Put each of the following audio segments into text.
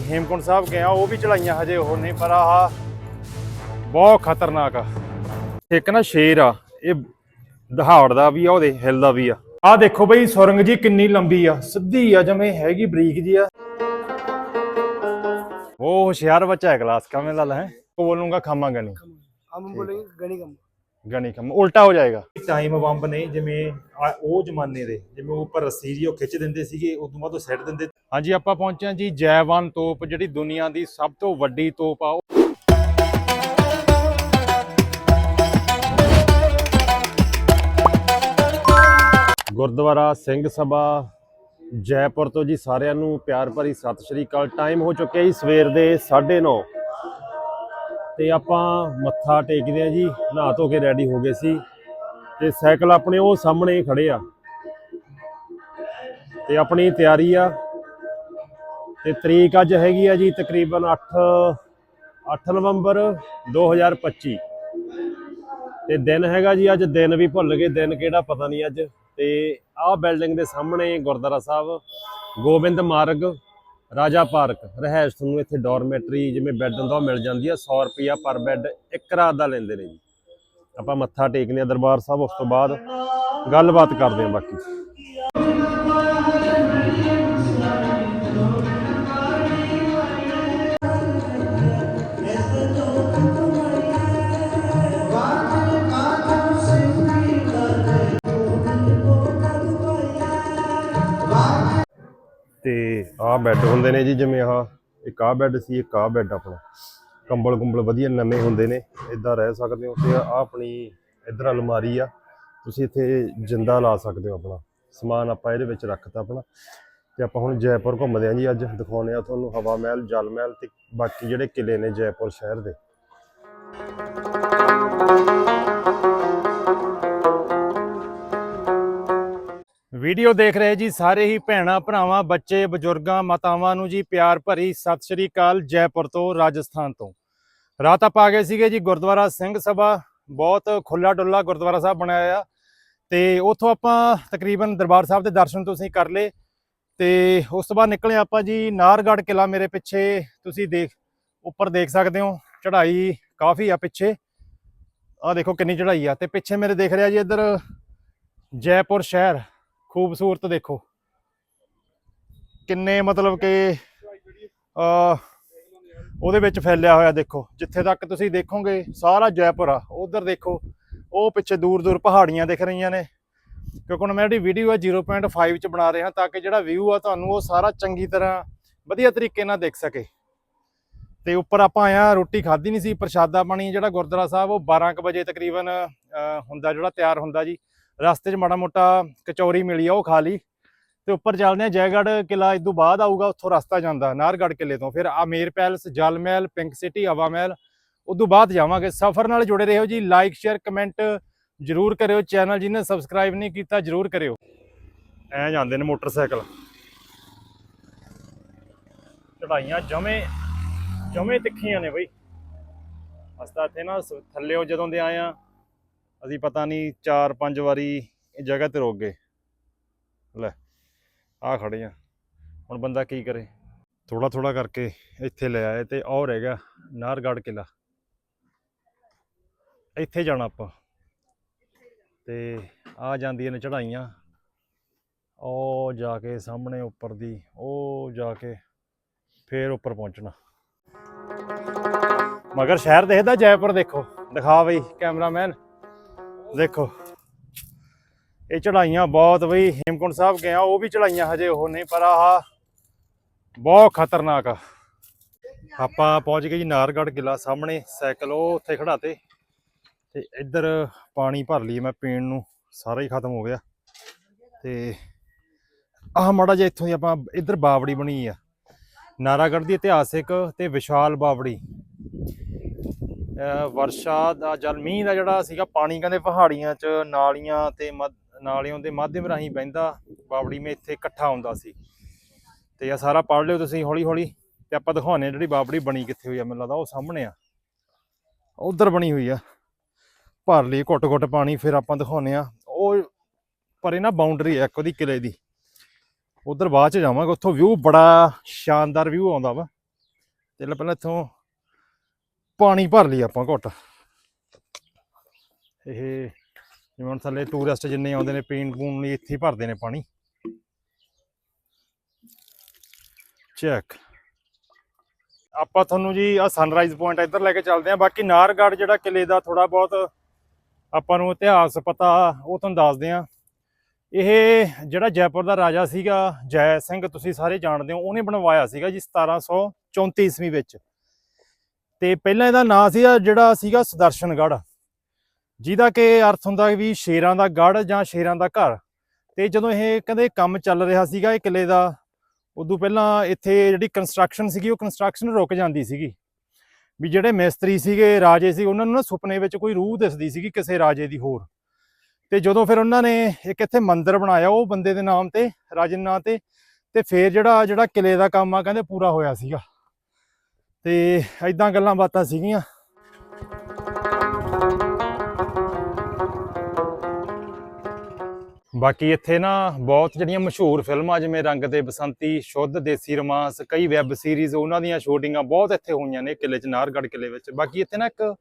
ਹੇਮਕੁੰਟ ਸਾਹਿਬ ਗਿਆ ਉਹ ਵੀ ਚੜਾਈਆਂ ਹਜੇ ਉਹ ਨਹੀਂ ਪਰ ਆਹ ਬਹੁਤ ਖਤਰਨਾਕ ਆ ਇੱਕ ਨਾ ਸ਼ੇਰ ਆ ਇਹ ਦਹਾੜਦਾ ਵੀ ਆ ਉਹਦੇ ਹਿੱਲਦਾ ਵੀ ਆ ਆ ਦੇਖੋ ਬਈ ਸੁਰੰਗ ਜੀ ਕਿੰਨੀ ਲੰਬੀ ਆ ਸਿੱਧੀ ਆ ਜਮੇ ਹੈਗੀ ਬਰੀਕ ਜੀ ਆ ਉਹ ਹੁਸ਼ਿਆਰ ਬੱਚਾ ਹੈ ਕਲਾਸ ਕਾ ਮੈਂ ਲਾ ਹੈ ਉਹ ਬੋਲੂੰਗਾ ਖਾਮਾਂਗਾ ਨਹੀਂ हम बोलेंगे गणी कम ਗਣੀ ਖਮ ਉਲਟਾ ਹੋ ਜਾਏਗਾ। ਟਾਈਮ ਬੰਬ ਨੇ ਜਿਵੇਂ ਆ- ਉਹ ਜ਼ਮਾਨੇ ਦੇ ਜਿਵੇਂ ਉੱਪਰ ਰੱਸੀ ਜੀ ਉਹ ਖਿੱਚ ਦਿੰਦੇ ਸੀਗੇ ਉਦੋਂ ਬਾਅਦ ਉਹ ਸੈੱਟ ਦਿੰਦੇ। ਹਾਂਜੀ ਆਪਾਂ ਪਹੁੰਚੇ ਹਾਂ ਜੀ ਜੈਵਾਨ ਤੋਪ ਜਿਹੜੀ ਦੁਨੀਆ ਦੀ ਸਭ ਤੋਂ ਵੱਡੀ ਤੋਪ ਆ ਉਹ- ਗੁਰਦੁਆਰਾ ਸਿੰਘ ਸਭਾ ਜੈਪੁਰ ਤੋਂ ਜੀ ਸਾਰਿਆਂ ਨੂੰ ਪਿਆਰ ਭਰੀ ਸਤਿ ਸ਼੍ਰੀ ਅਕਾਲ। ਟਾਈਮ ਹੋ ਚੁੱਕਿਆ ਜੀ ਸਵੇਰ ਦੇ 9:30 ਤੇ ਆਪਾਂ ਮੱਥਾ ਟੇਕਦੇ ਆ ਜੀ, ਨਹਾ ਧੋ ਕੇ ਰੈਡੀ ਹੋ ਗਏ ਸੀ ਤੇ ਸਾਈਕਲ ਆਪਣੇ ਉਹ ਸਾਹਮਣੇ ਹੀ ਖੜੇ ਆ। ਤੇ ਆਪਣੀ ਤਿਆਰੀ ਆ। ਤੇ ਤਰੀਕ ਅੱਜ ਹੈਗੀ ਆ ਜੀ ਤਕਰੀਬਨ 8 8 ਨਵੰਬਰ 2025 ਤੇ ਦਿਨ ਹੈਗਾ ਜੀ ਅੱਜ ਦਿਨ ਵੀ ਭੁੱਲ ਗਏ, ਦਿਨ ਕਿਹੜਾ ਪਤਾ ਨਹੀਂ ਅੱਜ। ਤੇ ਆਹ ਬਿਲਡਿੰਗ ਦੇ ਸਾਹਮਣੇ ਗੁਰਦੁਆਰਾ ਸਾਹਿਬ, ਗੋਬਿੰਦ ਮਾਰਗ। ਰਾਜਾ ਪਾਰਕ, ਰਹਿائش ਤੁਹਾਨੂੰ ਇੱਥੇ ਡੋਰਮੇਟਰੀ ਜਿਵੇਂ ਬੈੱਡ ਹੁੰਦਾ ਉਹ ਮਿਲ ਜਾਂਦੀ ਆ 100 ਰੁਪਿਆ ਪਰ ਬੈੱਡ ਇੱਕ ਰਾਤ ਦਾ ਲੈਂਦੇ ਨੇ ਜੀ। ਆਪਾਂ ਮੱਥਾ ਟੇਕਨੇ ਆ ਦਰਬਾਰ ਸਾਹਿਬ, ਉਸ ਤੋਂ ਬਾਅਦ ਗੱਲਬਾਤ ਕਰਦੇ ਆ ਬਾਕੀ। ਤੇ ਆਹ ਬੈੱਡ ਹੁੰਦੇ ਨੇ ਜੀ ਜਿਵੇਂ ਆਹ, ਇੱਕ ਆਹ ਬੈੱਡ ਸੀ, ਇੱਕ ਆਹ ਬੈੱਡ ਆਪਣਾ। ਕੰਬਲ ਕੁੰਬਲ ਵਧੀਆ ਨਵੇਂ ਹੁੰਦੇ ਨੇ ਇਦਾਂ ਰਹਿ ਸਕਦੇ ਹੋ ਤੇ ਆਹ ਆਪਣੀ ਇਧਰ ਅਲਮਾਰੀ ਆ, ਤੁਸੀਂ ਇੱਥੇ ਜਿੰਦਾ ਲਾ ਸਕਦੇ ਹੋ ਆਪਣਾ। ਸਮਾਨ ਆਪਾਂ ਇਹਦੇ ਵਿੱਚ ਰੱਖਤਾ ਆਪਣਾ। ਤੇ ਆਪਾਂ ਹੁਣ ਜੈਪੁਰ ਘੁੰਮਦੇ ਆਂ ਜੀ ਅੱਜ ਦਿਖਾਉਨੇ ਆ ਤੁਹਾਨੂੰ ਹਵਾ ਮਹਿਲ, ਜਲ ਮਹਿਲ ਤੇ ਬਾਕੀ ਜਿਹੜੇ ਕਿਲੇ ਨੇ ਜੈਪੁਰ ਸ਼ਹਿਰ ਦੇ। ਵੀਡੀਓ ਦੇਖ ਰਹੇ ਜੀ ਸਾਰੇ ਹੀ ਭੈਣਾਂ, ਭਰਾਵਾਂ, ਬੱਚੇ, ਬਜ਼ੁਰਗਾਂ, ਮਾਤਾਵਾਂ ਨੂੰ ਜੀ ਪਿਆਰ ਭਰੀ ਸਤਿ ਸ਼੍ਰੀ ਅਕਾਲ ਜੈਪੁਰ ਤੋਂ, ਰਾਜਸਥਾਨ ਤੋਂ। ਰਾਤ ਆਪਾਂ ਆ ਗਏ ਸੀਗੇ ਜੀ ਗੁਰਦੁਆਰਾ ਸਿੰਘ ਸਭਾ, ਬਹੁਤ ਖੁੱਲਾ ਡੁੱਲਾ ਗੁਰਦੁਆਰਾ ਸਾਹਿਬ ਬਣਾਇਆ ਆ ਤੇ ਉੱਥੋਂ ਆਪਾਂ ਤਕਰੀਬਨ ਦਰਬਾਰ ਸਾਹਿਬ ਦੇ ਦਰਸ਼ਨ ਤੁਸੀਂ ਕਰ ਲਏ। ਤੇ ਉਸ ਤੋਂ ਬਾਅਦ ਨਿਕਲੇ ਆਪਾਂ ਜੀ ਨਾਰਗੜ੍ਹ ਕਿਲਾ ਮੇਰੇ ਪਿੱਛੇ, ਤੁਸੀਂ ਦੇਖ, ਉੱਪਰ ਦੇਖ ਸਕਦੇ ਹੋ, ਚੜ੍ਹਾਈ ਕਾਫੀ ਆ ਪਿੱਛੇ। ਆ ਦੇਖੋ ਕਿੰਨੀ ਚੜ੍ਹਾਈ ਆ। ਤੇ ਪਿੱਛੇ ਮੇਰੇ ਦੇਖ ਰਿਹਾ ਜੀ ਇੱਧਰ ਜੈਪੁਰ ਸ਼ਹਿਰ। ਖੂਬਸੂਰਤ ਦੇਖੋ। ਕਿੰਨੇ ਮਤਲਬ ਕਿ ਅ ਉਹਦੇ ਵਿੱਚ ਫੈਲਿਆ ਹੋਇਆ ਦੇਖੋ। ਜਿੱਥੇ ਤੱਕ ਤੁਸੀਂ ਦੇਖੋਗੇ, ਸਾਰਾ ਜੈਪੁਰ ਆ। ਉਧਰ ਦੇਖੋ, ਉਹ ਪਿੱਛੇ ਦੂਰ ਦੂਰ ਪਹਾੜੀਆਂ ਦਿਖ ਰਹੀਆਂ ਨੇ। ਕਿਉਂਕਿ ਹੁਣ ਮੈਂ ਜਿਹੜੀ ਵੀਡੀਓ ਹੈ 0.5 ਚ ਬਣਾ ਰਿਹਾ, ਤਾਂ ਕਿ ਜਿਹੜਾ ਵਿਊ ਆ ਤੁਹਾਨੂੰ ਉਹ ਸਾਰਾ ਚੰਗੀ ਤਰ੍ਹਾਂ ਵਧੀਆ ਤਰੀਕੇ ਨਾਲ ਦੇਖ ਸਕੇ। ਤੇ ਉੱਪਰ ਆਪਾਂ ਆਇਆ ਰੋਟੀ ਖਾਧੀ ਨਹੀਂ ਸੀ, ਪ੍ਰਸ਼ਾਦਾ ਪਾਣੀ, ਜਿਹੜਾ ਗੁਰਦੁਆਰਾ ਸਾਹਿਬ, ਉਹ 12 ਕੁ ਵਜੇ ਤਕਰੀਬਨ ਹੁੰਦਾ, ਜਿਹੜਾ ਤਿਆਰ ਹੁੰਦਾ ਜੀ। ਰਸਤੇ 'ਚ ਮਾੜਾ ਮੋਟਾ ਕਚੌਰੀ ਮਿਲੀ ਆ, ਉਹ ਖਾ ਲਈ। ਤੇ ਉੱਪਰ ਚੱਲਦੇ ਆ ਜੈਗੜ੍ਹ ਕਿਲਾ ਇਸ ਤੋਂ ਬਾਅਦ ਆਊਗਾ, ਉੱਥੋਂ ਰਸਤਾ ਜਾਂਦਾ ਨਾਰਗੜ੍ਹ ਕਿਲੇ ਤੋਂ। ਫਿਰ ਆਮੇਰ ਪੈਲਸ, ਜਲ ਮਹਿਲ, ਪਿੰਕ ਸਿਟੀ, ਹਵਾ ਮਹਿਲ ਉਦੋਂ ਬਾਅਦ ਜਾਵਾਂਗੇ। ਸਫ਼ਰ ਨਾਲ ਜੁੜੇ ਰਹੋ ਜੀ, ਲਾਈਕ, ਸ਼ੇਅਰ, ਕਮੈਂਟ ਜਰੂਰ ਕਰਿਓ। ਚੈਨਲ ਜਿਹਨੇ ਸਬਸਕ੍ਰਾਈਬ ਨਹੀਂ ਕੀਤਾ, ਜਰੂਰ ਕਰਿਓ। ਐ ਜਾਂਦੇ ਨੇ ਮੋਟਰਸਾਈਕਲ। ਚੜਾਈਆਂ ਜਮੇ ਜਮੇ ਤਿੱਖੀਆਂ ਨੇ ਬਈ। ਅਸਤਾ ਇੱਥੇ ਨਾ ਸ- ਜਦੋਂ ਦੇ ਆਏ ਆ ਅਸੀਂ ਪਤਾ ਨਹੀਂ 4-5 ਵਾਰੀ ਜਗ੍ਹਾ ਤੇ ਰੁਕ ਗਏ। ਲੈ ਆ ਖੜੇ ਆ। ਹੁਣ ਬੰਦਾ ਕੀ ਕਰੇ? ਥੋੜਾ ਥੋੜਾ ਕਰਕੇ ਇੱਥੇ ਲੈ ਆਏ ਤੇ ਉਹ ਰਹਿ ਗਿਆ ਨਾਰਗੜ੍ਹ ਕਿਲਾ ਇੱਥੇ ਜਾਣਾ ਆਪਾਂ। ਤੇ ਆ ਜਾਂਦੀਆਂ ਨੇ ਚੜਾਈਆਂ ਉਹ ਜਾ ਕੇ ਸਾਹਮਣੇ ਉੱਪਰ ਦੀ, ਉਹ ਜਾ ਕੇ ਫੇਰ ਉੱਪਰ ਪਹੁੰਚਣਾ। ਮਗਰ ਸ਼ਹਿਰ ਦੇਖਦਾ, ਜੈਪੁਰ ਦੇਖੋ। ਦਿਖਾ ਬਈ, ਕੈਮਰਾਮੈਨ। ਦੇਖੋ। ਇਹ ਚੜਾਈਆਂ ਬਹੁਤ ਬਈ, ਹੇਮਕੁੰਟ ਸਾਹਿਬ ਗਿਆ ਉਹ ਵੀ ਚੜਾਈਆਂ ਹਜੇ ਉਹ ਨਹੀਂ, ਪਰ ਆਹ ਬਹੁਤ ਖਤਰਨਾਕ ਆ। ਆਪਾਂ ਪਹੁੰਚ ਗਏ ਜੀ ਨਾਰਗੜ੍ਹ ਕਿਲਾ ਸਾਹਮਣੇ, ਸਾਈਕਲ ਉਹ ਉੱਥੇ ਖੜਾਤੇ ਤੇ ਇੱਧਰ ਪਾਣੀ ਭਰ ਲਈ ਮੈਂ ਪੀਣ ਨੂੰ, ਸਾਰਾ ਹੀ ਖਤਮ ਹੋ ਗਿਆ। ਤੇ ਆਹ ਮਾੜਾ ਜਿਹਾ ਇੱਥੋਂ ਹੀ ਆਪਾਂ ਇੱਧਰ ਬਾਵੜੀ ਬਣੀ ਆ। ਨਾਰਾਗੜ੍ਹ ਦੀ ਇਤਿਹਾਸਿਕ ਤੇ ਵਿਸ਼ਾਲ ਬਾਵੜੀ। ਵਰਸ਼ਾ ਦਾ ਜਲ, ਮੀਂਹ ਦਾ ਜਿਹੜਾ ਸੀਗਾ ਪਾਣੀ ਕਹਿੰਦੇ ਪਹਾੜੀਆਂ 'ਚ, ਨਾਲੀਆਂ ਤੇ ਮੱਧ- ਦੇ ਮਾਧਿਅਮ ਰਾਹੀਂ ਬਹਿੰਦਾ ਬਾਵੜੀ ਮੇ ਇੱਥੇ ਇਕੱਠਾ ਹੁੰਦਾ ਸੀ। ਤੇ ਇਹ ਸਾਰਾ ਪੜ੍ਹ ਲਿਓ ਤੁਸੀਂ ਹੌਲੀ ਹੌਲੀ ਤੇ ਆਪਾਂ ਦਿਖਾਉਂਦੇ ਹਾਂ ਜਿਹੜੀ ਬਾਵੜੀ ਬਣੀ ਕਿੱਥੇ ਹੋਈ ਆ, ਮੈਨੂੰ ਲੱਗਦਾ ਉਹ ਸਾਹਮਣੇ ਆ। ਉਧਰ ਬਣੀ ਹੋਈ ਆ। ਭਰ ਲਈ ਘੁੱਟ ਘੁੱਟ ਪਾਣੀ, ਫਿਰ ਆਪਾਂ ਦਿਖਾਉਂਦੇ ਆ ਉਹ ਪਰੇ ਨਾ ਬਾਉਂਡਰੀ ਆ ਇੱਕ ਉਹਦੀ ਕਿਲੇ ਦੀ। ਉਧਰ ਬਾਅਦ ਚ ਜਾਵਾਂਗੇ, ਉੱਥੋਂ ਵਿਊ ਬੜਾ ਸ਼ਾਨਦਾਰ ਵਿਊ ਆਉਂਦਾ ਵਾ। ਤੇ ਪਹਿਲਾਂ ਇੱਥੋਂ ਪਾਣੀ ਭਰ ਲਈ ਆਪਾਂ ਘੁੱਟ। ਇਹ ਜਿਵੇਂ ਹੁਣ ਥੱਲੇ ਟੂਰਿਸਟ ਜਿੰਨੇ ਆਉਂਦੇ ਨੇ, ਪੀਣ ਪੂਣ ਲਈ ਇੱਥੇ ਭਰਦੇ ਨੇ ਪਾਣੀ। ਚੈੱਕ ਆਪਾਂ ਤੁਹਾਨੂੰ ਜੀ ਆ ਸਨਰਾਈਜ਼ ਪੁਆਇੰਟ ਇੱਧਰ ਲੈ ਕੇ ਚੱਲਦੇ ਆਂ ਬਾਕੀ ਨਾਰਗੜ੍ਹ ਜਿਹੜਾ ਕਿਲੇ ਦਾ ਥੋੜਾ ਬਹੁਤ ਆਪਾਂ ਨੂੰ ਇਤਿਹਾਸ ਪਤਾ, ਉਹ ਤੁਹਾਨੂੰ ਦੱਸਦੇ ਆਂ ਇਹ ਜਿਹੜਾ ਜੈਪੁਰ ਦਾ ਰਾਜਾ ਸੀਗਾ, ਜੈ ਸਿੰਘ, ਤੁਸੀਂ ਸਾਰੇ ਜਾਣਦੇ ਹੋ, ਉਹਨੇ ਬਣਵਾਇਆ ਸੀਗਾ ਜੀ 1734 ਈਸਵੀ ਵਿੱਚ। ਤੇ ਪਹਿਲਾਂ ਇਹਦਾ ਨਾਂ ਸੀ ਜਿਹੜਾ ਸੀਗਾ ਸੁਦਰਸ਼ਨਗੜ੍ਹ, ਜਿਹਦਾ ਕਿ ਅਰਥ ਹੁੰਦਾ ਵੀ ਸ਼ੇਰਾਂ ਦਾ ਗੜ੍ਹ ਜਾਂ ਸ਼ੇਰਾਂ ਦਾ ਘਰ। ਤੇ ਜਦੋਂ ਇਹ ਕਹਿੰਦੇ ਕੰਮ ਚੱਲ ਰਿਹਾ ਸੀਗਾ ਇਹ ਕਿਲੇ ਦਾ, ਉਦੋਂ ਪਹਿਲਾਂ ਇੱਥੇ ਜਿਹੜੀ ਕੰਸਟਰਕਸ਼ਨ ਸੀਗੀ, ਉਹ ਕੰਸਟਰਕਸ਼ਨ ਰੁਕ ਜਾਂਦੀ ਸੀਗੀ। ਵੀ ਜਿਹੜੇ ਮਿਸਤਰੀ ਸੀਗੇ, ਰਾਜੇ ਸੀ, ਉਹਨਾਂ ਨੂੰ ਨਾ ਸੁਪਨੇ ਵਿੱਚ ਕੋਈ ਰੂਹ ਦਿਸਦੀ ਸੀਗੀ ਕਿਸੇ ਰਾਜੇ ਦੀ ਹੋਰ। ਤੇ ਜਦੋਂ ਫਿਰ ਉਹਨਾਂ ਨੇ ਇੱਕ ਇੱਥੇ ਮੰਦਿਰ ਬਣਾਇਆ, ਉਹ ਬੰਦੇ ਦੇ ਨਾਮ ਤੇ, ਰਾਜੇ ਦੇ ਨਾਂ ਤੇ ਤੇ ਫਿਰ ਜਿਹੜਾ ਜਿਹੜਾ ਕਿਲੇ ਦਾ ਕੰਮ ਆ, ਕਹਿੰਦੇ ਪੂਰਾ ਹੋਇਆ ਸੀਗਾ। ਤੇ ਐਦਾਂ ਗੱਲਾਂ ਬਾਤਾਂ ਸੀਗੀਆਂ। ਬਾਕੀ ਇੱਥੇ ਨਾ ਬਹੁਤ ਜਿਹੜੀਆਂ ਮਸ਼ਹੂਰ ਫਿਲਮਾਂ, ਜਿਵੇਂ ਰੰਗ ਦੇ ਬਸੰਤੀ, ਸ਼ੁੱਧ ਦੇਸੀ ਰੋਮਾਂਸ, ਕਈ ਵੈਬ ਸੀਰੀਜ਼, ਉਹਨਾਂ ਦੀਆਂ ਸ਼ੂਟਿੰਗਾਂ ਬਹੁਤ ਇੱਥੇ ਹੋਈਆਂ ਨੇ ਕਿਲੇ ਚ ਨਾਰਗੜ੍ਹ ਕਿਲੇ ਵਿੱਚ। ਬਾਕੀ ਇੱਥੇ ਨਾ ਇੱਕ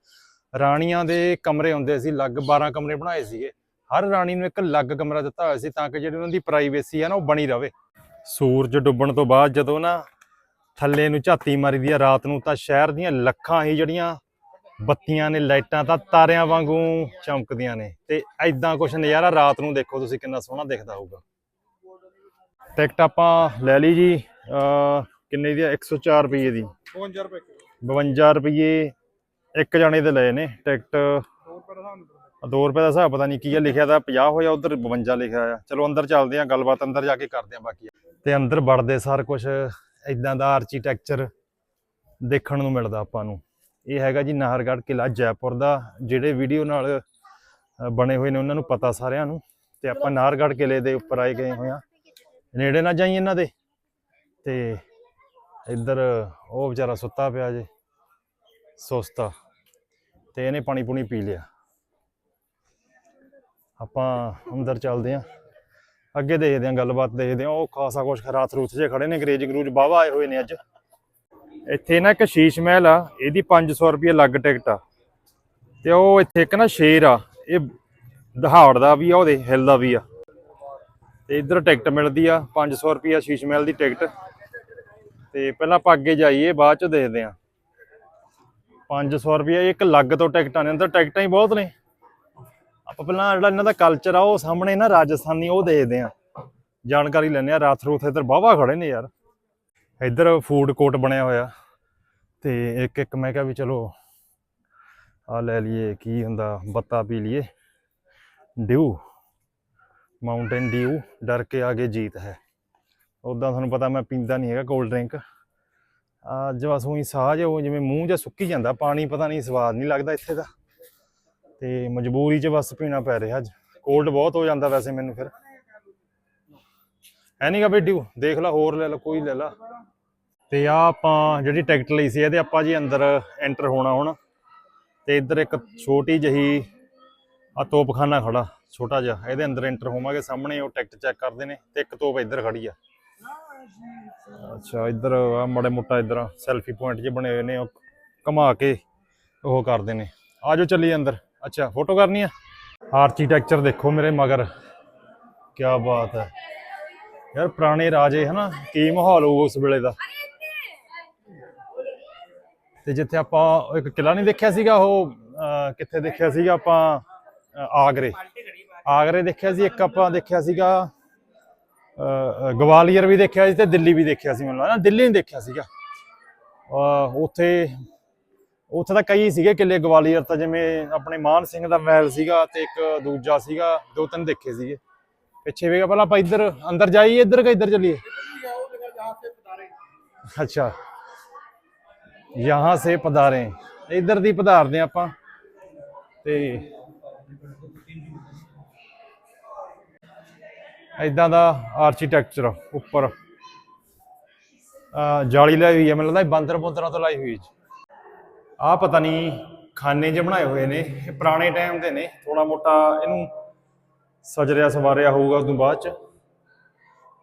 ਰਾਣੀਆਂ ਦੇ ਕਮਰੇ ਹੁੰਦੇ ਸੀ, ਲੱਗ 12 ਕਮਰੇ ਬਣਾਏ ਸੀਗੇ। ਹਰ ਰਾਣੀ ਨੂੰ ਇੱਕ ਅਲੱਗ ਕਮਰਾ ਦਿੱਤਾ ਹੋਇਆ ਸੀ ਤਾਂ ਕਿ ਜਿਹੜੀ ਉਹਨਾਂ ਦੀ ਪ੍ਰਾਈਵੇਸੀ ਹੈ ਨਾ ਉਹ ਬਣੀ ਰਵੇ। ਸੂਰਜ ਡੁੱਬਣ ਤੋਂ ਬਾਅਦ ਜਦੋਂ ਨਾ ਥੱਲੇ ਨੂੰ ਝਾਤੀ ਮਾਰੀਦੀ ਆ ਰਾਤ ਨੂੰ ਤਾਂ ਸ਼ਹਿਰ ਦੀਆਂ ਲੱਖਾਂ ਹੀ ਜਿਹੜੀਆਂ ਬੱਤੀਆਂ ਨੇ ਲਾਈਟਾਂ ਤਾਂ ਤਾਰਿਆਂ ਵਾਂਗੂ ਚਮਕਦੀਆਂ ਨੇ। ਤੇ ਐਦਾਂ ਕੁਝ ਨਜ਼ਾਰਾ ਰਾਤ ਨੂੰ ਦੇਖੋ ਤੁਸੀਂ ਕਿੰਨਾ ਸੋਹਣਾ ਦਿਖਦਾ ਹੋਊਗਾ। ਟਿਕਟ ਆਪਾਂ ਲੈ ਲਈ ਜੀ ਕਿੰਨੇ ਦੀ ਆ? 104 ਰੁਪਏ ਦੀ। 52 ਰੁਪਏ 52 ਰੁਪਏ ਇੱਕ ਜਣੇ ਦੇ ਲਏ ਨੇ ਟਿਕਟ। 2 ਰੁਪਏ ਦਾ ਹਿਸਾਬ 2 ਰੁਪਏ ਦਾ ਹਿਸਾਬ ਪਤਾ ਨਹੀਂ ਕੀ ਆ ਲਿਖਿਆ ਤਾਂ 50 ਹੋਇਆ ਉਧਰ 52 ਲਿਖਿਆ ਆ। ਚਲੋ ਅੰਦਰ ਚੱਲਦੇ ਆ ਗੱਲਬਾਤ ਅੰਦਰ ਜਾ ਕੇ ਕਰਦੇ ਆ ਬਾਕੀ। ਤੇ ਅੰਦਰ ਵੜਦੇ ਸਾਰ ਕੁਝ ਇਦਾਂ ਦਾ ਆਰਕੀਟੈਕਚਰ ਦੇਖਣ ਨੂੰ ਮਿਲਦਾ ਆਪਾਂ ਨੂੰ। ਇਹ ਹੈਗਾ ਜੀ ਨਾਹਰਗੜ੍ਹ ਕਿਲਾ ਜੈਪੁਰ ਦਾ, ਜਿਹੜੇ ਵੀਡੀਓ ਨਾਲ ਬਣੇ ਹੋਏ ਨੇ, ਉਹਨਾਂ ਨੂੰ ਪਤਾ ਸਾਰਿਆਂ ਨੂੰ। ਤੇ ਆਪਾਂ ਨਾਹਰਗੜ੍ਹ ਕਿਲੇ ਦੇ ਉੱਪਰ ਆਏ ਗਏ ਹੋਏ ਆ ਨੇੜੇ ਨਾ ਜਾਈ ਇਹਨਾਂ ਦੇ। ਤੇ ਇੱਧਰ ਉਹ ਵਿਚਾਰਾ ਸੁੱਤਾ ਪਿਆ ਜੇ, ਸੁਸਤਾ ਤੇ ਇਹਨੇ ਪਾਣੀ ਪੂਣੀ ਪੀ ਲਿਆ। ਆਪਾਂ ਅੰਦਰ ਚੱਲਦੇ ਆਂ ਅੱਗੇ ਦੇਖਦੇ ਆਂ ਗੱਲਬਾਤ ਦੇਖਦੇ ਆਂ ਉਹ ਖਾਸਾ ਕੁਛ ਖਰਾਤ ਰੂਥ ਜੇ ਖੜੇ ਨੇ, ਅੰਗਰੇਜ਼ ਗਰੂਜ ਬਾਵਾ ਆਏ ਹੋਏ ਨੇ ਅੱਜ। ਇੱਥੇ ਨਾ ਇੱਕ ਸ਼ੀਸ਼ ਮਹਿਲ ਆ, ਇਹਦੀ 500 ਰੁਪਏ ਲੱਗ ਟਿਕਟ ਆ। ਤੇ ਉਹ ਇੱਥੇ ਇੱਕ ਨਾ ਸ਼ੇਰ ਆ, ਇਹ ਦਹਾੜ ਦਾ ਵੀ ਆ, ਉਹਦੇ ਹਿੱਲ ਦਾ ਵੀ ਆ। ਤੇ ਇੱਧਰ ਟਿਕਟ ਮਿਲਦੀ ਆ 500 ਰੁਪਏ ਸ਼ੀਸ਼ ਮਹਿਲ ਦੀ ਟਿਕਟ। ਤੇ ਪਹਿਲਾਂ ਆਪਾਂ ਅੱਗੇ ਜਾਈਏ, ਬਾਅਦ ਚ ਦੇਖਦੇ ਆਂ 500 ਰੁਪਏ ਇੱਕ ਲੱਗ ਤੋਂ ਟਿਕਟਾਂ ਨੇ, ਅੰਦਰ ਟਿਕਟਾਂ ਹੀ ਬਹੁਤ ਨੇ। ਆਪਾਂ ਪਹਿਲਾਂ ਜਿਹੜਾ ਇਹਨਾਂ ਦਾ ਕਲਚਰ ਆ, ਉਹ ਸਾਹਮਣੇ ਨਾ ਰਾਜਸਥਾਨੀ, ਉਹ ਦੇਖਦੇ ਆ ਜਾਣਕਾਰੀ ਲੈਣੇ ਆ ਰਾਤ ਰੂਥ ਇੱਧਰ ਬਾਵਾ ਖੜੇ ਨੇ ਯਾਰ। ਇੱਧਰ ਫੂਡ ਕੋਰਟ ਬਣਿਆ ਹੋਇਆ। ਤੇ ਇੱਕ ਇੱਕ ਮੈਂ ਕਿਹਾ ਵੀ ਚਲੋ ਆ ਲੈ ਲਈਏ, ਕੀ ਹੁੰਦਾ, ਬੱਤਾ ਪੀ ਲਈਏ। ਡਿਊ ਮਾਊਂਟੇਨ ਡਿਊ ਡਰ ਕੇ ਆਗੇ ਜੀਤ ਹੈ। ਉਦਾਂ ਤੁਹਾਨੂੰ ਪਤਾ ਮੈਂ ਪੀਂਦਾ ਨਹੀਂ ਹੈਗਾ ਕੋਲਡ ਡਰਿੰਕ ਆ ਬਸ ਸਾਹ ਜਿਹਾ ਉਹ ਜਿਵੇਂ ਮੂੰਹ ਜਾਂ ਸੁੱਕੀ ਜਾਂਦਾ, ਪਾਣੀ ਪਤਾ ਨਹੀਂ ਸਵਾਦ ਨਹੀਂ ਲੱਗਦਾ ਇੱਥੇ ਦਾ। ਤੇ ਮਜਬੂਰੀ 'ਚ ਬਸ ਪੀਣਾ ਪੈ ਰਿਹਾ ਅੱਜ। ਕੋਲਡ ਬਹੁਤ ਹੋ ਜਾਂਦਾ ਵੈਸੇ ਮੈਨੂੰ ਫਿਰ। ਹੈ ਨਹੀਂਗਾ ਬਈ ਡਿਊ ਦੇਖ ਲੈ, ਹੋਰ ਲੈ ਲੈ, ਕੋਈ ਲੈ ਲੈ। ਤੇ ਆ ਆਪਾਂ ਜਿਹੜੀ ਟਿਕਟ ਲਈ ਸੀ, ਇਹਦੇ ਆਪਾਂ ਜੀ ਅੰਦਰ ਐਂਟਰ ਹੋਣਾ ਹੁਣ। ਤੇ ਇੱਧਰ ਇੱਕ ਛੋਟੀ ਜਹੀ ਆ ਤੋਪਖਾਨਾ ਖੜਾ, ਛੋਟਾ ਜਿਹਾ। ਇਹਦੇ ਅੰਦਰ ਐਂਟਰ ਹੋਵਾਂਗੇ, ਸਾਹਮਣੇ ਉਹ ਟਿਕਟ ਚੈੱਕ ਕਰਦੇ ਨੇ ਤੇ ਇੱਕ ਤੋਪ ਇੱਧਰ ਖੜੀ ਆ। ਅੱਛਾ, ਇੱਧਰ ਆ ਮੜੇ ਮੋਟਾ ਇੱਧਰ ਸੈਲਫੀ ਪੁਆਇੰਟ ਜੇ ਬਣੇ ਹੋਏ ਨੇ, ਉਹ ਘੁਮਾ ਕੇ ਉਹ ਕਰਦੇ ਨੇ। ਆਜੋ ਚੱਲੀਏ ਅੰਦਰ। ਅੱਛਾ, ਫੋਟੋ ਕਰਨੀ ਆ? ਆਰਕੀਟੈਕਚਰ ਦੇਖੋ ਮੇਰੇ ਮਗਰ। ਕੀ ਬਾਤ ਹੈ। ਯਾਰ, ਪੁਰਾਣੇ ਰਾਜੇ ਹਨਾ, ਕੀ ਮਾਹੌਲ ਹੋਊ ਉਸ ਵੇਲੇ ਦਾ? ਤੇ ਜਿੱਥੇ ਆਪਾਂ ਇੱਕ ਕਿਲਾ ਨਹੀਂ ਦੇਖਿਆ ਸੀਗਾ, ਉਹ ਕਿੱਥੇ ਦੇਖਿਆ ਸੀਗਾ ਆਪਾਂ? ਆਗਰੇ। ਆਗਰੇ ਦੇਖਿਆ ਸੀ, ਇੱਕ ਆਪਾਂ ਦੇਖਿਆ ਸੀਗਾ ਗਵਾਲੀਅਰ ਵੀ ਦੇਖਿਆ ਸੀ ਤੇ ਦਿੱਲੀ ਵੀ ਦੇਖਿਆ ਸੀ ਮੈਨੂੰ ਲੱਗਦਾ। ਦਿੱਲੀ ਨਹੀਂ ਦੇਖਿਆ ਸੀਗਾ। ਉੱਥੇ ਉੱਥੇ ਤਾਂ ਕਈ ਸੀਗੇ ਕਿਲੇ ਗਵਾਲੀਅਰ ਤਾਂ ਜਿਵੇਂ ਆਪਣੇ ਮਾਨ ਸਿੰਘ ਦਾ ਮਹਿਲ ਸੀਗਾ ਤੇ ਇੱਕ ਦੂਜਾ ਸੀਗਾ, ਦੋ ਤਿੰਨ ਦੇਖੇ ਸੀਗੇ। ਪਿੱਛੇ ਵੇਗਾ ਪਹਿਲਾਂ ਆਪਾਂ ਇੱਧਰ, ਅੰਦਰ ਜਾਈਏ, ਇੱਧਰ ਕਿ ਇੱਧਰ ਚੱਲੀਏ? ਅੱਛਾ। ਯਹਾਂ ਸੇ ਪਧਾਰੇ। ਇੱਧਰ ਦੀ ਪਧਾਰਦੇ ਹਾਂ ਆਪਾਂ। ਤੇ ਇਦਾਂ ਦਾ ਆਰਕੀਟੈਕਚਰ ਉੱਪਰ। ਜਾਲੀ ਲਾਈ ਹੋਈ ਹੈ, ਮੈਨੂੰ ਲੱਗਦਾ ਬਾਂਦਰ ਬੁੰਦਰਾਂ ਤੋਂ ਲਾਈ ਹੋਈ ਹੈ ਆ ਪਤਾ ਨਹੀਂ ਖਾਨੇ ਜੇ ਬਣਾਏ ਹੋਏ ਨੇ, ਇਹ ਪੁਰਾਣੇ ਟਾਈਮ ਦੇ ਨੇ ਥੋੜਾ ਮੋਟਾ ਇਹਨੂੰ ਸਜਰਿਆ ਸਵਾਰਿਆ ਹੋਊਗਾ ਉਦੋਂ ਬਾਅਦ ਚ।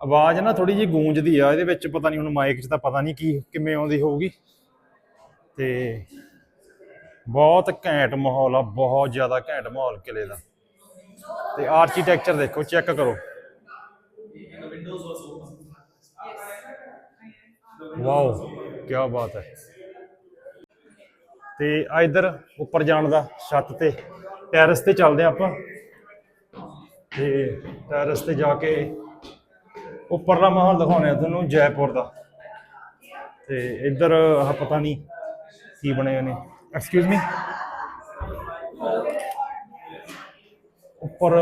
ਆਵਾਜ਼ ਨਾ ਥੋੜੀ ਜਿਹੀ ਗੂੰਜਦੀ ਆ, ਇਹਦੇ ਵਿੱਚ ਪਤਾ ਨਹੀਂ ਹੁਣ ਮਾਈਕ 'ਚ ਤਾਂ ਪਤਾ ਨਹੀਂ ਕੀ, ਕਿਵੇਂ ਆਉਂਦੀ ਹੋਊਗੀ। ਤੇ ਬਹੁਤ ਘੈਂਟ ਮਾਹੌਲ ਆ, ਬਹੁਤ ਜ਼ਿਆਦਾ ਘੈਂਟ ਮਾਹੌਲ ਕਿਲੇ ਦਾ। ਤੇ ਆਰਕੀਟੈਕਚਰ ਦੇਖੋ ਚੈੱਕ ਕਰੋ। ਵਾਓ ਕੀ ਬਾਤ ਹੈ। ਤੇ ਆ ਇਧਰ ਉੱਪਰ ਜਾਣ ਦਾ ਛੱਤ ਤੇ ਟੈਰਸ ਤੇ ਚੱਲਦੇ ਹਾਂ ਆਪਾਂ। ਤੇ ਟੈਰਸ ਤੇ ਜਾ ਕੇ ਉੱਪਰਲਾ ਮਾਹੌਲ ਦਿਖਾਉਣੇ ਆ ਤੁਹਾਨੂੰ, ਜੈਪੁਰ ਦਾ। ਤੇ ਇੱਧਰ ਆਹ ਪਤਾ ਨਹੀਂ ਕੀ ਬਣੇ ਨੇ। ਐਕਸਕਿਊਜ਼ ਮੀ ਉੱਪਰ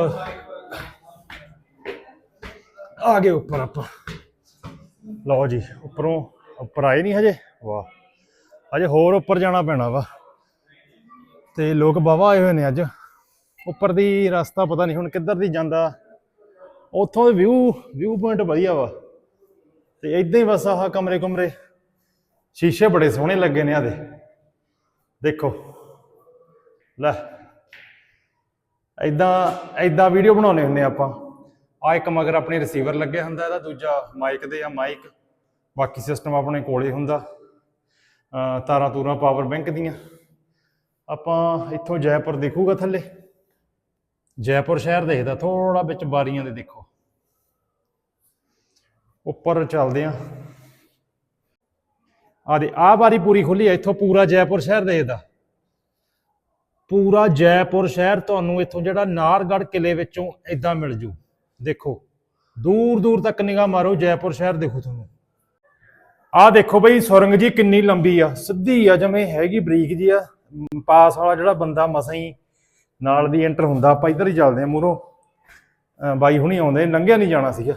ਆ ਗਏ ਉੱਪਰ ਆਪਾਂ। ਲਓ ਜੀ, ਉੱਪਰੋਂ, ਉੱਪਰ ਆਏ ਨਹੀਂ ਹਜੇ? ਵਾਹ। ਹਜੇ ਹੋਰ ਉੱਪਰ ਜਾਣਾ ਪੈਣਾ ਵਾ। ਤੇ ਲੋਕ ਬਾਵਾ ਆਏ ਹੋਏ ਨੇ ਅੱਜ। ਉੱਪਰ ਦੀ ਰਸਤਾ ਪਤਾ ਨਹੀਂ ਹੁਣ ਕਿੱਧਰ ਦੀ ਜਾਂਦਾ। ਉੱਥੋਂ ਦੇ ਵਿਊ ਵਿਊ ਪੁਆਇੰਟ ਵਧੀਆ ਵਾ। ਤੇ ਇਦਾਂ ਹੀ ਬਸ ਆਹ ਕਮਰੇ ਕਮਰੇ। ਸ਼ੀਸ਼ੇ ਬੜੇ ਸੋਹਣੇ ਲੱਗੇ ਨੇ ਆਦੇ ਦੇਖੋ। ਲੈ। ਇਦਾਂ ਇਦਾਂ ਵੀਡੀਓ ਬਣਾਉਣੇ ਹੁੰਨੇ ਆਪਾਂ। ਆ ਇੱਕ ਮਗਰ ਆਪਣੇ ਰਿਸੀਵਰ ਲੱਗਿਆ ਹੁੰਦਾ, ਇਹਦਾ ਦੂਜਾ ਮਾਈਕ ਦੇ ਆ ਮਾਈਕ ਬਾਕੀ ਸਿਸਟਮ ਆਪਣੇ ਕੋਲੇ ਹੁੰਦਾ। ਤਾਰਾਂ ਤੂਰਾਂ ਪਾਵਰ ਬੈਂਕ ਦੀਆਂ। ਆਪਾਂ ਇੱਥੋਂ ਜੈਪੁਰ ਦੇਖੂਗਾ ਥੱਲੇ। ਜੈਪੁਰ ਸ਼ਹਿਰ ਦੇਖਦਾ ਥੋੜਾ ਵਿੱਚ ਬਾਰੀਆਂ ਦੇ ਦੇਖੋ। ਉੱਪਰ ਚੱਲਦੇ ਆ। ਆ ਦੇ ਆ ਬਾਰੀ ਪੂਰੀ ਖੁੱਲੀ ਆ, ਇੱਥੋਂ ਪੂਰਾ ਜੈਪੁਰ ਸ਼ਹਿਰ ਦੇਖਦਾ। ਪੂਰਾ ਜੈਪੁਰ ਸ਼ਹਿਰ ਤੁਹਾਨੂੰ ਇੱਥੋਂ ਜਿਹੜਾ ਨਾਰਗੜ ਕਿਲੇ ਵਿੱਚੋਂ ਇਦਾਂ ਮਿਲ ਜੂ। ਦੇਖੋ ਦੂਰ ਦੂਰ ਤੱਕ ਨਿਗਾਹ ਮਾਰੋ, ਜੈਪੁਰ ਸ਼ਹਿਰ ਦੇਖੋ ਤੁਹਾਨੂੰ। ਆਹ ਦੇਖੋ ਬਈ ਸੁਰੰਗ ਜੀ ਕਿੰਨੀ ਲੰਬੀ ਆ ਸਿੱਧੀ ਆ ਜਿਵੇਂ ਹੈਗੀ ਬਰੀਕ ਜੀ ਆ। ਪਾਸ ਵਾਲਾ ਜਿਹੜਾ ਬੰਦਾ ਮਸਾਂ ਹੀ ਨਾਲ ਦੀ ਐਂਟਰ ਹੁੰਦਾ ਆਪਾਂ ਇੱਧਰ ਹੀ ਚੱਲਦੇ ਆ ਮੂਰੋਂ ਬਾਈ ਹੁਣੀ ਆਉਂਦੇ ਲੰਘਿਆ ਨਹੀਂ ਜਾਣਾ ਸੀਗਾ।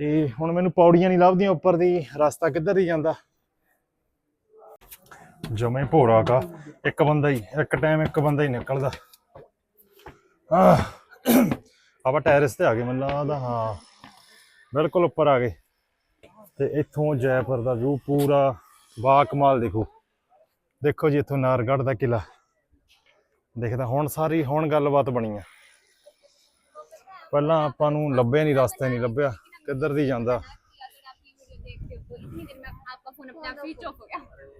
ਤੇ ਹੁਣ ਮੈਨੂੰ ਪੌੜੀਆਂ ਨਹੀਂ ਲੱਭਦੀਆਂ ਉੱਪਰ ਦੀ ਰਸਤਾ ਕਿੱਧਰ ਦੀ ਜਾਂਦਾ। ਜਮੇ ਭੋਰਾ ਕਾ ਇੱਕ ਬੰਦਾ ਹੀ ਇੱਕ ਟਾਈਮ ਇੱਕ ਬੰਦਾ ਹੀ ਨਿਕਲਦਾ। ਆਹ, ਆਪਾਂ ਟੈਰੇਸ ਤੇ ਆ ਗਏ ਮੈਨੂੰ ਲੱਗਦਾ ਹਾਂ। ਬਿਲਕੁਲ ਉੱਪਰ ਆ ਗਏ। ਤੇ ਇੱਥੋਂ ਜੈਪੁਰ ਦਾ ਵਿਊ ਪੂਰਾ ਬਾ ਦੇਖੋ। ਦੇਖੋ ਜੀ ਇੱਥੋਂ ਨਾਰਗੜ ਦਾ ਕਿਲਾ ਦੇਖਦਾ ਹੁਣ ਸਾਰੀ ਹੁਣ ਗੱਲਬਾਤ ਬਣੀ ਆ। ਪਹਿਲਾਂ ਆਪਾਂ ਨੂੰ ਲੱਭਿਆ ਨਹੀਂ, ਰਸਤੇ ਨਹੀਂ ਲੱਭਿਆ। ਕਿੱਧਰ ਦੀ ਜਾਂਦਾ?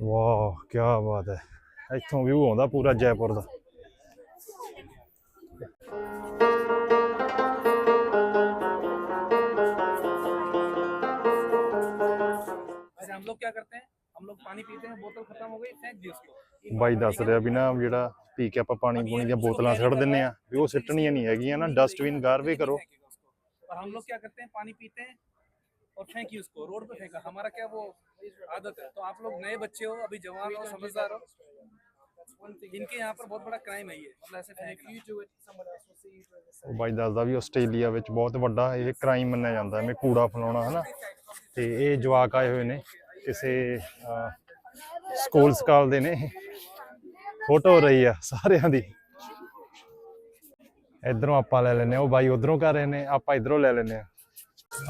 ਵਾਹ ਕੀ ਬਾਤ ਹੈ। ਇੱਥੋਂ ਵਿਊ ਆਉਂਦਾ ਪੂਰਾ ਜੈਪੁਰ ਦਾ। लोग क्या करते हैं हम लोग पानी पीते हैं बोतल खत्म हो गई फेंक दी उसको ਬਾਈ ਦੱਸ ਰਿਹਾ ਵੀ ਨਾ ਜਿਹੜਾ ਪੀ ਕੇ ਆਪਾਂ ਪਾਣੀ ਪੂਣੀ ਦੀਆਂ ਬੋਤਲਾਂ ਛੱਡ ਦਿੰਨੇ ਆ ਵੀ ਉਹ ਸਿੱਟਣੀਆਂ ਨਹੀਂ ਹੈਗੀਆਂ ਨਾ ਡਸਟਬਿਨ ਗਾਰਵੇ ਕਰੋ फेंकेगा उसको और हम लोग क्या करते हैं पानी पीते हैं और फेंकी उसको रोड पे फेंका हमारा क्या वो आदत है तो आप लोग नए बच्चे हो अभी जवान हो समझदार हो इनके यहाँ पर बहुत बड़ा क्राइम है ये मतलब ऐसे फेंकना ਉਹ ਬਾਈ ਦੱਸਦਾ ਵੀ ਆਸਟ੍ਰੇਲੀਆ ਵਿੱਚ ਬਹੁਤ ਵੱਡਾ ਇਹ ਕ੍ਰਾਈਮ ਮੰਨਿਆ ਜਾਂਦਾ ਐਵੇਂ ਕੂੜਾ ਫਲਾਉਣਾ ਹਨਾ ਤੇ ਇਹ ਜਵਾਕ ਆਏ ਹੋਏ ਨੇ ਕਿਸੇ ਸਕੂਲ ਸਕਾਲ ਦੇ ਨੇ ਫੋਟੋ ਰਹੀ ਆ ਸਾਰਿਆਂ ਦੀ। ਇਧਰੋਂ ਆਪਾਂ ਲੈ ਲੈਨੇ ਉਹ ਬਾਈ ਉਧਰੋਂ ਕਰ ਰਹੇ ਨੇ, ਆਪਾਂ ਇਧਰੋਂ ਲੈ ਲੈਨੇ ਆ।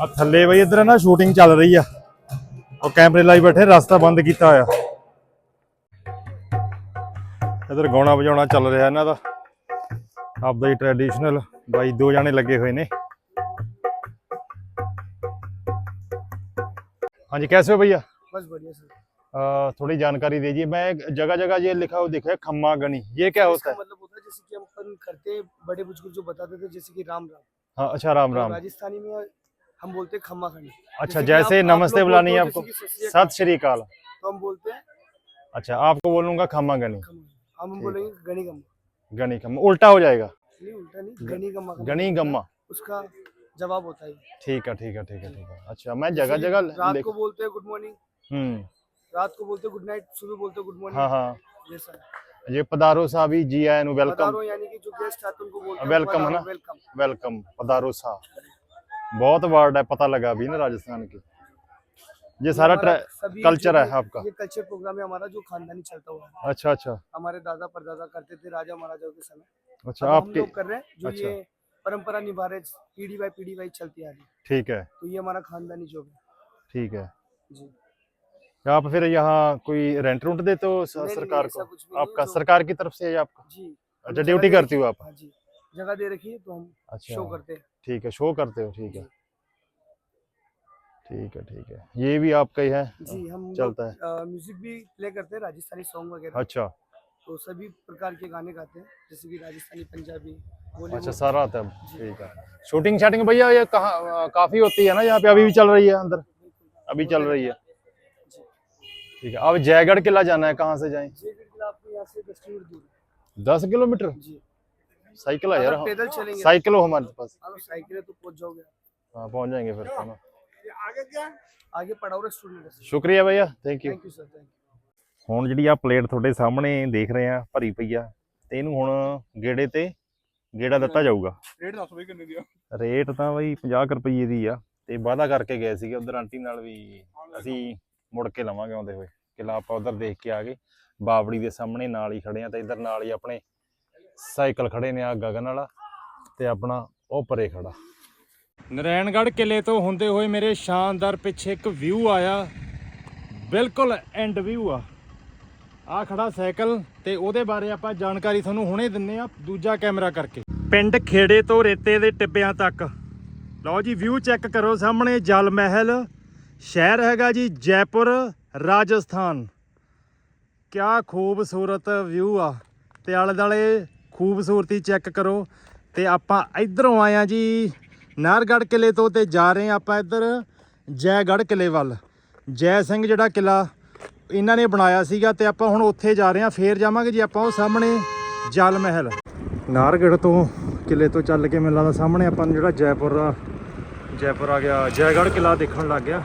ਆ ਥੱਲੇ ਬਈ ਇਧਰ ਨਾ ਸ਼ੂਟਿੰਗ ਚੱਲ ਰਹੀ ਆ। ਉਹ ਕੈਮਰੇ ਲਾਈ ਬੈਠੇ, ਰਸਤਾ ਬੰਦ ਕੀਤਾ ਹੋਇਆ। ਇਧਰ ਗਾਉਣਾ ਵਜਾਉਣਾ ਚੱਲ ਰਿਹਾ ਇਹਨਾਂ ਦਾ। ਆਪਦਾ ਹੀ ਟ੍ਰੈਡੀਸ਼ਨਲ ਬਾਈ ਦੋ ਜਾਣੇ ਲੱਗੇ ਹੋਏ ਨੇ। ਹਾਂਜੀ, ਕੈਸੇ ਹੋ ਭਈਆ? बस बढ़िया सर। थोड़ी जानकारी दीजिए मैं जगह जगह ये लिखा हुआ दिखा है खम्मा गणी ये क्या होता है? मतलब होता है जैसे कि हम अपन करते बड़े बुज़ुर्ग जो बताते थे जैसे कि राम राम। हाँ अच्छा राम तो राम। राजस्थानी में हम बोलते हैं खम्मा खंडी अच्छा जैसे नमस्ते बुलानी है आपको। सत श्री अकाल। तो हम बोलते हैं अच्छा आपको बोलूँगा खम्मा गणी हम बोलेंगे गणी गम्मा। गणी खम्मा। उल्टा हो जाएगा। नहीं उल्टा नहीं गणी गम्मा का गणी मतलब गम्मा। उसका जवाब होता है। ठीक है ठीक है ठीक है ठीक है। अच्छा मैं जगह जगह रात को बोलते हैं गुड मॉर्निंग। रात को बोलते गुड नाइट सुबह बोलते गुड हाँ मॉर्निंग हाँ जैसा ये पधारो सा भी जी आए वेलकम यानी कि जो गेस्ट आते उनको बोलते वेलकम है ना? वेलकम वेलकम पधारो सा बहुत वर्ड है पता लगा अभी ना राजस्थान की। ये सारा कल्चर है आपका। ये कल्चर प्रोग्राम है हमारा जो खानदानी चलता हुआ है। अच्छा अच्छा। हमारे दादा परदादा करते थे राजा महाराजाओं के समय। अच्छा आपके लोग कर रहे हैं जो अच्छा। ये परंपरा निभा रहे पीढ़ी बाय पीढ़ी वाइज चलती आ रही ठीक है। तो ये हमारा खानदानी जॉब है। ठीक है। जी। आप फिर यहाँ कोई रेंट रूंट देते हो सरकार को? आपका सरकार की तरफ़ से है आपका? जी। अच्छा ड्यूटी करती हो आप? हाँ जी। जगह दे रखी है तो हम अच्छा। शो करते हैं। ठीक है शो करते हो ठीक है। ठीक है ठीक है। ये भी आपका ही है? जी हम चलता है। है म्यूज़िक भी प्ले करते हैं राजस्थानी सॉन्ग वगैरह। अच्छा। तो सभी प्रकार के गाने गाते हैं जैसे कि राजस्थानी पंजाबी अच्छा सारा आता है। ठीक है। शूटिंग शाटिंग भैया ये कहाँ काफ़ी होती है ना यहाँ पे? अभी भी चल रही है अंदर? अभी चल रही है। ठीक है अब जयगढ़ किला जाना है कहाँ से जाएं ये बिल्कुल आपको यहाँ से दस किलोमीटर दूर है। दस किलोमीटर जी साइकिल है यार अगर पैदल चलेंगे साइकिल हो हमारे पास हाँ, साइकिल है तो पहुंच जाओगे हाँ पहुंच जाएंगे फिर तो ना आगे पढ़ाओ स्टूडेंट ਸ਼ੁਕਰੀਆ ਭਈਆ thank you thank you sir thank you ਹੁਣ ਜਿਹੜੀ ਆ ਪਲੇਟ ਤੁਹਾਡੇ ਸਾਹਮਣੇ ਦੇਖ ਰਹੇ ਆ ਭਰੀ ਪਈ ਆ ਤੇ ਇਹਨੂੰ ਹੁਣ ਗੇੜੇ ਤੇ ਗੇੜਾ ਦਿੱਤਾ ਜਾਊਗਾ रेट दस बजे करने दिया ਰੇਟ ਤਾਂ ਬਈ 50 ਕੁ ਰੁਪਏ ਦੀ ਆ ਤੇ ਵਾਅਦਾ ਕਰਕੇ ਗਏ ਸੀਗੇ ਉਧਰ ਆਂਟੀ ਨਾਲ ਵੀ ਅਸੀਂ ਮੁੜ ਕੇ ਲਵਾਂਗੇ ਆਉਂਦੇ ਹੋਏ। ਕਿਲਾ ਆਪਾਂ ਉਧਰ ਦੇਖ ਕੇ ਆ ਗਏ। ਬਾਵੜੀ ਦੇ ਸਾਹਮਣੇ ਨਾਲ ਹੀ ਖੜੇ ਆ ਤੇ ਇਧਰ ਨਾਲ ਹੀ ਆਪਣੇ ਸਾਈਕਲ ਖੜੇ ਨੇ ਆ ਗਗਨ ਵਾਲਾ ਤੇ ਆਪਣਾ ਉਹ ਪਰੇ ਖੜਾ। ਨਰੈਣਗੜ੍ਹ ਕਿਲੇ ਤੋਂ ਹੁੰਦੇ ਹੋਏ ਮੇਰੇ ਸ਼ਾਨਦਾਰ ਪਿੱਛੇ ਇੱਕ ਵਿਊ ਆਇਆ। ਬਿਲਕੁਲ ਐਂਡ ਵਿਊ ਆ। ਆ ਖੜਾ ਸਾਈਕਲ ਤੇ ਉਹਦੇ ਬਾਰੇ ਆਪਾਂ ਜਾਣਕਾਰੀ ਤੁਹਾਨੂੰ ਹੁਣੇ ਦਿੰਨੇ ਆ ਦੂਜਾ ਕੈਮਰਾ ਕਰਕੇ। ਪਿੰਡ ਖੇੜੇ ਤੋਂ ਰੇਤੇ ਦੇ ਟਿੱਬਿਆਂ ਤੱਕ। ਲਓ ਜੀ ਵਿਊ ਚੈੱਕ ਕਰੋ ਸਾਹਮਣੇ ਜਲ ਮਹਿਲ। ਸ਼ਹਿਰ ਹੈਗਾ ਜੀ ਜੈਪੁਰ, ਰਾਜਸਥਾਨ। ਕਿਆ ਖੂਬਸੂਰਤ ਵਿਊ ਆ। ਤੇ ਆਲੇ ਦਾਲੇ ਖੂਬਸੂਰਤੀ ਚੈੱਕ ਕਰੋ। ਤੇ ਆਪਾਂ ਇਧਰੋਂ ਆਏ ਆ ਜੀ, ਨਾਰਗੜ੍ਹ ਕਿਲੇ ਤੋਂ ਤੇ ਜਾ ਰਹੇ ਆ ਆਪਾਂ ਇੱਧਰ ਜੈਗੜ੍ਹ ਕਿਲੇ ਵੱਲ। ਜੈ ਸਿੰਘ ਜਿਹੜਾ ਕਿਲਾ ਇਹਨਾਂ ਨੇ ਬਣਾਇਆ ਸੀਗਾ ਤੇ ਆਪਾਂ ਹੁਣ ਉੱਥੇ ਜਾ ਰਹੇ ਹਾਂ, ਫੇਰ ਜਾਵਾਂਗੇ ਜੀ ਆਪਾਂ ਉਹ ਸਾਹਮਣੇ ਜਲ ਮਹਿਲ। ਨਾਰਗੜ੍ਹ ਤੋਂ ਕਿਲੇ ਤੋਂ ਚੱਲ ਕੇ ਮੈਨੂੰ ਲੱਗਦਾ ਸਾਹਮਣੇ ਆਪਾਂ ਨੂੰ ਜਿਹੜਾ ਜੈਪੁਰ ਦਾ ਜੈਪੁਰ ਆ ਗਿਆ, ਜੈਗੜ੍ਹ ਕਿਲਾ ਦੇਖਣ ਲੱਗ ਗਿਆ।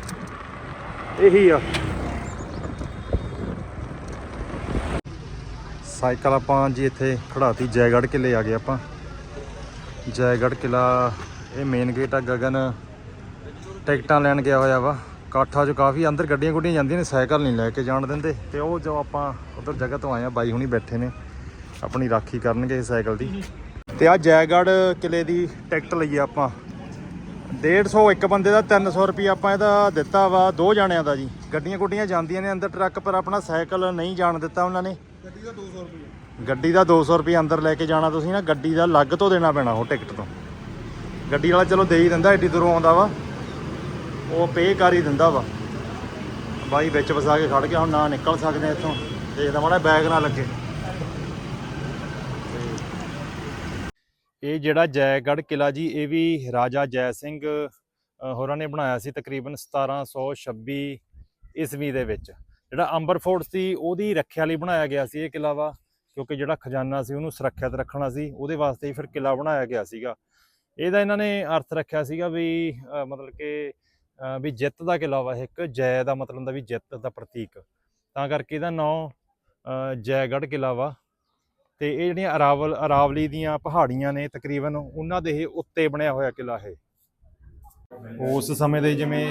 ਇਹੀ ਆ। ਸਾਈਕਲ ਆਪਾਂ ਜੀ ਇੱਥੇ ਖੜਾਤੀ ਜੈਗੜ੍ਹ ਕਿਲੇ ਆ ਗਏ ਆਪਾਂ। ਜੈਗੜ੍ਹ ਕਿਲਾ ਇਹ ਮੇਨ ਗੇਟ ਆ, ਗਗਨ। ਟਿਕਟਾਂ ਲੈਣ ਗਿਆ ਹੋਇਆ ਵਾ। ਕਾਠਾ 'ਚ ਕਾਫੀ ਅੰਦਰ ਗੱਡੀਆਂ ਗੁੱਡੀਆਂ ਜਾਂਦੀਆਂ ਨੇ, ਸਾਈਕਲ ਨਹੀਂ ਲੈ ਕੇ ਜਾਣ ਦਿੰਦੇ। ਤੇ ਉਹ ਜੋ ਆਪਾਂ ਉਧਰ ਜਗ੍ਹਾ ਤੋਂ ਆਏ ਆ, ਬਾਈ ਹੁਣੀ ਬੈਠੇ ਨੇ। ਆਪਣੀ ਰਾਖੀ ਕਰਨਗੇ ਸਾਈਕਲ ਦੀ। ਤੇ ਆ ਜੈਗੜ੍ਹ ਕਿਲੇ ਦੀ ਟਿਕਟ ਲਈ ਆਪਾਂ। 150 ਇੱਕ ਬੰਦੇ ਦਾ 300 ਰੁਪਏ ਆਪਾਂ ਇਹਦਾ ਦਿੱਤਾ ਵਾ ਦੋ ਜਾਣਿਆਂ ਦਾ ਜੀ। ਗੱਡੀਆਂ ਗੁੱਡੀਆਂ ਜਾਂਦੀਆਂ ਨੇ ਅੰਦਰ ਟਰੱਕ ਪਰ ਆਪਣਾ ਸਾਈਕਲ ਨਹੀਂ ਜਾਣ ਦਿੱਤਾ ਉਹਨਾਂ ਨੇ। ਗੱਡੀ ਦਾ 200 ਰੁਪਏ ਗੱਡੀ ਦਾ 200 ਰੁਪਏ ਅੰਦਰ ਲੈ ਕੇ ਜਾਣਾ ਤੁਸੀਂ ਨਾ ਗੱਡੀ ਦਾ ਅਲੱਗ ਤੋਂ ਦੇਣਾ ਪੈਣਾ ਉਹ ਟਿਕਟ ਤੋਂ। ਗੱਡੀ ਵਾਲਾ ਚਲੋ ਦੇ ਹੀ ਦਿੰਦਾ ਏਡੀ ਦੂਰੋਂ ਆਉਂਦਾ ਵਾ। ਉਹ ਪੇ ਕਰ ਹੀ ਦਿੰਦਾ ਵਾ। ਬਾਈ ਵਿੱਚ ਵਸਾ ਕੇ ਖੜ ਗਿਆ ਹੁਣ ਨਾ ਨਿਕਲ ਸਕਦੇ ਇੱਥੋਂ। ਦੇਖਦਾ ਮਾੜਾ ਬੈਗ ਨਾ ਲੱਗੇ। ਇਹ ਜਿਹੜਾ ਜੈਗੜ੍ਹ ਕਿਲਾ ਜੀ, ਇਹ ਵੀ ਰਾਜਾ ਜੈ ਸਿੰਘ ਹੋਰਾਂ ਨੇ ਬਣਾਇਆ ਸੀ ਤਕਰੀਬਨ 1726 ਈਸਵੀ ਦੇ ਵਿੱਚ। ਜਿਹੜਾ ਅੰਬਰ ਫੋਰਟ ਸੀ, ਉਹਦੀ ਰੱਖਿਆ ਲਈ ਬਣਾਇਆ ਗਿਆ ਸੀ ਇਹ ਕਿਲਾ ਵਾ, ਕਿਉਂਕਿ ਜਿਹੜਾ ਖਜ਼ਾਨਾ ਸੀ ਉਹਨੂੰ ਸੁਰੱਖਿਅਤ ਰੱਖਣਾ ਸੀ, ਉਹਦੇ ਵਾਸਤੇ ਹੀ ਫਿਰ ਕਿਲਾ ਬਣਾਇਆ ਗਿਆ ਸੀਗਾ। ਇਹਦਾ ਇਹਨਾਂ ਨੇ ਅਰਥ ਰੱਖਿਆ ਸੀਗਾ ਵੀ ਮਤਲਬ ਕਿ ਵੀ ਜਿੱਤ ਦਾ ਕਿਲਾ ਵਾ ਇੱਕ, ਜੈ ਦਾ ਮਤਲਬ ਹੁੰਦਾ ਵੀ ਜਿੱਤ ਦਾ ਪ੍ਰਤੀਕ। ਤਾਂ ਕਰਕੇ ਇਹਦਾ ਨਾਂ ਜੈਗੜ੍ਹ ਕਿਲਾ ਵਾ। ਤੇ ਇਹ ਜਿਹੜੀਆਂ ਅਰਾਵਲ, ਅਰਾਵਲੀ ਦੀਆਂ ਪਹਾੜੀਆਂ ਨੇ ਤਕਰੀਬਨ ਉਹਨਾਂ ਦੇ ਇਹ ਉੱਤੇ ਬਣਿਆ ਹੋਇਆ ਕਿਲਾ ਹੈ ਉਸ ਸਮੇਂ ਦੇ ਜਿਵੇਂ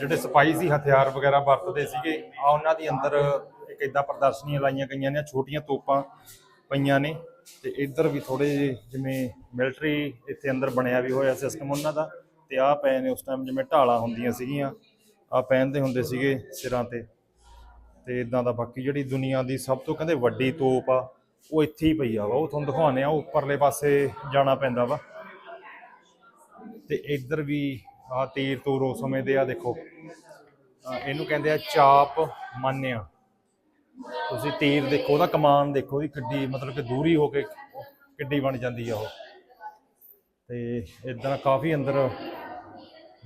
ਜਿਹੜੇ ਸਿਪਾਹੀ ਸੀ, ਹਥਿਆਰ ਵਗੈਰਾ ਵਰਤਦੇ ਸੀਗੇ, ਆ ਉਹਨਾਂ ਦੀ ਅੰਦਰ ਇੱਕ ਇਦਾਂ ਪ੍ਰਦਰਸ਼ਨੀਆਂ ਲਾਈਆਂ ਗਈਆਂ ਨੇ, ਛੋਟੀਆਂ ਤੋਪਾਂ ਪਈਆਂ ਨੇ ਤੇ ਇੱਧਰ ਵੀ ਥੋੜੇ ਜਿਵੇਂ ਮਿਲਟਰੀ ਇੱਥੇ ਅੰਦਰ ਬਣਿਆ ਵੀ ਹੋਇਆ ਸਿਸਟਮ ਉਹਨਾਂ ਦਾ ਤੇ ਆ ਪਏ ਨੇ ਉਸ ਟਾਈਮ ਜਿਵੇਂ ਢਾਲਾਂ ਹੁੰਦੀਆਂ ਸੀਗੀਆਂ ਆ ਪਹਿਨਦੇ ਹੁੰਦੇ ਸੀਗੇ ਸਿਰਾਂ ਤੇ ਤੇ ਇਦਾਂ ਦਾ ਬਾਕੀ ਜਿਹੜੀ ਦੁਨੀਆ ਦੀ ਸਭ ਤੋਂ ਕਹਿੰਦੇ ਵੱਡੀ ਤੋਪ ਆ ਉਹ ਇੱਥੇ ਹੀ ਪਈ ਆ ਵਾ, ਉਹ ਤੁਹਾਨੂੰ ਦਿਖਾਉਂਦੇ ਆ, ਉਹ ਉੱਪਰਲੇ ਪਾਸੇ ਜਾਣਾ ਪੈਂਦਾ ਵਾ। ਤੇ ਇੱਧਰ ਵੀ ਆ ਤੀਰ ਤੂਰ ਉਸ ਸਮੇਂ ਦੇ ਆ, ਦੇਖੋ। ਇਹਨੂੰ ਕਹਿੰਦੇ ਆ ਚਾਪ ਮਾਨਿਆ। ਤੁਸੀਂ ਤੀਰ ਦੇਖੋ, ਉਹਦਾ ਕਮਾਨ ਦੇਖੋ ਉਹਦੀ ਕਿੱਡੀ ਮਤਲਬ ਕਿ ਦੂਰੀ ਹੋ ਕੇ ਕਿੱਡੀ ਬਣ ਜਾਂਦੀ ਆ ਉਹ। ਤੇ ਇਦਾਂ ਕਾਫੀ ਅੰਦਰ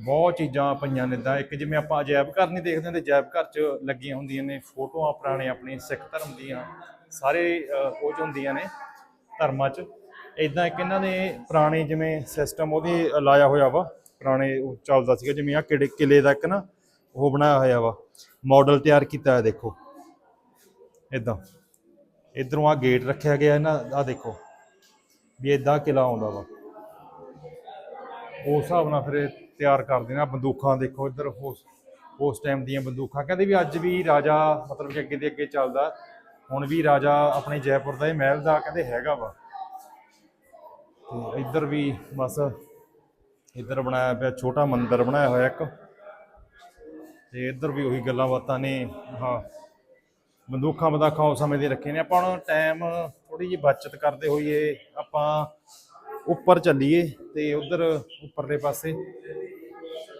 ਬਹੁਤ ਚੀਜ਼ਾਂ ਪਈਆਂ ਨੇ ਇਦਾਂ। ਇੱਕ ਜਿਵੇਂ ਆਪਾਂ ਅਜਾਇਬ ਘਰ ਨਹੀਂ ਦੇਖਦੇ ਹੁੰਦੇ, ਅਜਾਇਬ ਘਰ 'ਚ ਲੱਗੀਆਂ ਹੁੰਦੀਆਂ ਨੇ, ਫੋਟੋਆਂ ਪੁਰਾਣੇ ਆਪਣੇ ਸਿੱਖ ਧਰਮ ਦੀਆਂ। ਸਾਰੇ ਅਹ, ਹੁੰਦੀਆਂ ਨੇ ਧਰਮਾਂ 'ਚ। ਇਦਾਂ ਇੱਕ ਇਹਨਾਂ ਨੇ ਪੁਰਾਣੇ ਜਿਵੇਂ ਸਿਸਟਮ ਉਹਦੇ ਲਾਇਆ ਹੋਇਆ ਵਾ ਪੁਰਾਣੇ ਉਹ ਚੱਲਦਾ ਸੀਗਾ ਜਿਵੇਂ ਆ ਕਿਲੇ ਕਿਲੇ ਦਾ ਇੱਕ ਨਾ ਉਹ ਬਣਾਇਆ ਹੋਇਆ ਵਾ। ਮਾਡਲ ਤਿਆਰ ਕੀਤਾ ਹੈ ਦੇਖੋ। ਇਦਾਂ ਇਧਰੋਂ ਆ ਗੇਟ ਰੱਖਿਆ ਗਿਆ ਇਹਨਾਂ ਆ ਦੇਖੋ। ਵੀ ਇਦਾਂ ਕਿਲਾ ਆਉਂਦਾ ਵਾ। ਉਸ ਹਿਸਾਬ ਨਾਲ ਫਿਰ ਤਿਆਰ ਕਰਦੇ ਨੇ। ਆਹ ਬੰਦੂਕਾਂ ਦੇਖੋ ਇੱਧਰ ਉਸ ਉਸ ਟਾਈਮ ਦੀਆਂ ਬੰਦੂਕਾਂ। ਕਹਿੰਦੇ ਵੀ ਅੱਜ ਵੀ ਰਾਜਾ ਮਤਲਬ ਕਿ ਅੱਗੇ ਦੇ ਅੱਗੇ ਚੱਲਦਾ। ਹੁਣ ਵੀ ਰਾਜਾ ਆਪਣੇ ਜੈਪੁਰ ਦਾ ਇਹ ਮਹਿਲ ਦਾ ਕਹਿੰਦੇ ਹੈਗਾ ਵਾ। ਤੇ ਇੱਧਰ ਵੀ ਬਸ ਇੱਧਰ ਬਣਾਇਆ ਪਿਆ, ਛੋਟਾ ਮੰਦਿਰ ਬਣਾਇਆ ਹੋਇਆ ਇੱਕ। ਤੇ ਇੱਧਰ ਵੀ ਉਹੀ ਗੱਲਾਂ ਬਾਤਾਂ ਨੇ ਹਾਂ ਬੰਦੂਕਾਂ ਬਦਾਖਾਂ ਉਸ ਸਮੇਂ ਦੇ ਰੱਖੇ ਨੇ। ਆਪਾਂ ਹੁਣ ਟਾਈਮ ਥੋੜੀ ਜਿਹੀ ਬਚਤ ਕਰਦੇ ਹੋਈਏ, ਆਪਾਂ ਉੱਪਰ ਚੱਲੀਏ ਤੇ ਉਧਰ ਉੱਪਰਲੇ ਪਾਸੇ।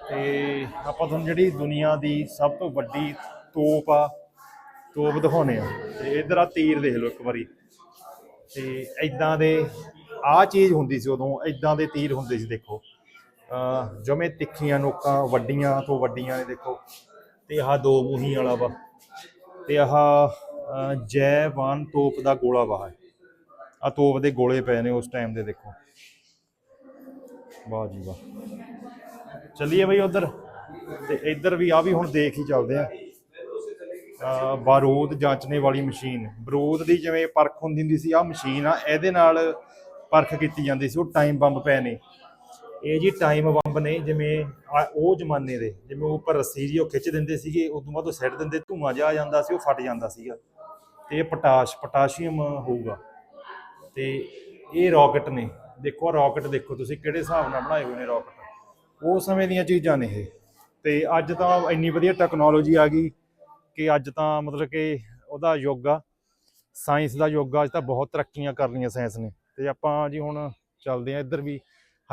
ਤੇ ਆਪਾਂ ਤੁਹਾਨੂੰ ਜਿਹੜੀ ਦੁਨੀਆ ਦੀ ਸਭ ਤੋਂ ਵੱਡੀ ਤੋਪ ਆ ਤੋਪ ਦਿਖਾਉਨੇ ਆ। ਤੇ ਇਧਰ ਆ ਤੀਰ ਦੇਖ ਲਓ ਇੱਕ ਵਾਰੀ। ਤੇ ਐਦਾਂ ਦੇ ਆ ਚੀਜ਼ ਹੁੰਦੀ ਸੀ ਉਦੋਂ ਐਦਾਂ ਦੇ ਤੀਰ ਹੁੰਦੇ ਸੀ ਦੇਖੋ। ਅ ਜਿਵੇਂ ਤਿੱਖੀਆਂ ਨੋਕਾਂ, ਵੱਡੀਆਂ ਤੋਂ ਵੱਡੀਆਂ ਨੇ ਦੇਖੋ। ਤੇ ਆਹ ਦੋ ਮੂਹੀ ਵਾਲਾ ਵਾ। ਤੇ ਆਹ ਜੈਵਾਨ ਤੋਪ ਦਾ ਗੋਲਾ ਵਾ ਆ ਤੋਪ ਦੇ ਗੋਲੇ ਪਏ ਨੇ ਉਸ ਟਾਈਮ ਦੇ ਦੇਖੋ। ਵਾਹ ਜੀ ਵਾਹ। ਚੱਲੀਏ ਬਈ ਉਧਰ। ਤੇ ਇੱਧਰ ਵੀ ਆ ਵੀ ਹੁਣ ਦੇਖ ਹੀ ਚੱਲਦੇ ਆ। ਬਾਰੂਦ ਜਾਂਚਣੇ ਵਾਲੀ ਮਸ਼ੀਨ। ਬਰੂਦ ਦੀ ਜਿਵੇਂ ਪਰਖ ਹੁੰਦੀ ਹੁੰਦੀ ਸੀ ਆ ਮਸ਼ੀਨ ਆ, ਇਹਦੇ ਨਾਲ ਪਰਖ ਕੀਤੀ ਜਾਂਦੀ ਸੀ, ਉਹ ਟਾਈਮ ਬੰਬ ਪਏ ਨੇ। ਇਹ ਜੀ ਟਾਈਮ ਬੰਬ ਨੇ, ਜਿਵੇਂ ਆ- ਉਹ ਜ਼ਮਾਨੇ ਦੇ, ਜਿਵੇਂ ਉੱਪਰ ਰੱਸੀ ਜੀ ਉਹ ਖਿੱਚ ਦਿੰਦੇ ਸੀਗੇ, ਉਦੋਂ ਬਾਅਦ ਉਹ ਸਿੱਟ ਦਿੰਦੇ, ਧੂਆਂ ਜਿਹਾ ਆ ਜਾਂਦਾ ਸੀ, ਉਹ ਫਟ ਜਾਂਦਾ ਸੀਗਾ। ਤੇ ਇਹ ਪੋਟਾਸ਼, ਪੋਟਾਸ਼ੀਅਮ ਹੋਊਗਾ। ਤੇ ਇਹ ਰਾਕਟ ਨੇ। ਦੇਖੋ ਰਾਕਟ ਦੇਖੋ ਤੁਸੀਂ, ਕਿਹੜੇ ਹਿਸਾਬ ਨਾਲ ਬਣਾਏ ਹੋਏ ਨੇ ਰਾਕਟ ਉਹ ਸਮੇਂ ਦੀਆਂ ਚੀਜ਼ਾਂ ਨੇ ਇਹ। ਤੇ ਅੱਜ ਤਾਂ ਇੰਨੀ ਵਧੀਆ ਟੈਕਨੋਲੋਜੀ ਆ ਗਈ। ਕਿ ਅੱਜ ਤਾਂ ਮਤਲਬ ਕਿ ਉਹਦਾ ਯੁੱਗ ਆ, ਸਾਇੰਸ ਦਾ ਯੁੱਗ ਆ, ਅੱਜ ਤਾਂ ਬਹੁਤ ਤਰੱਕੀਆਂ ਕਰ ਲਈਆਂ ਸਾਇੰਸ ਨੇ। ਤੇ ਆਪਾਂ ਜੀ ਹੁਣ ਚੱਲਦੇ ਆ ਇੱਧਰ ਵੀ,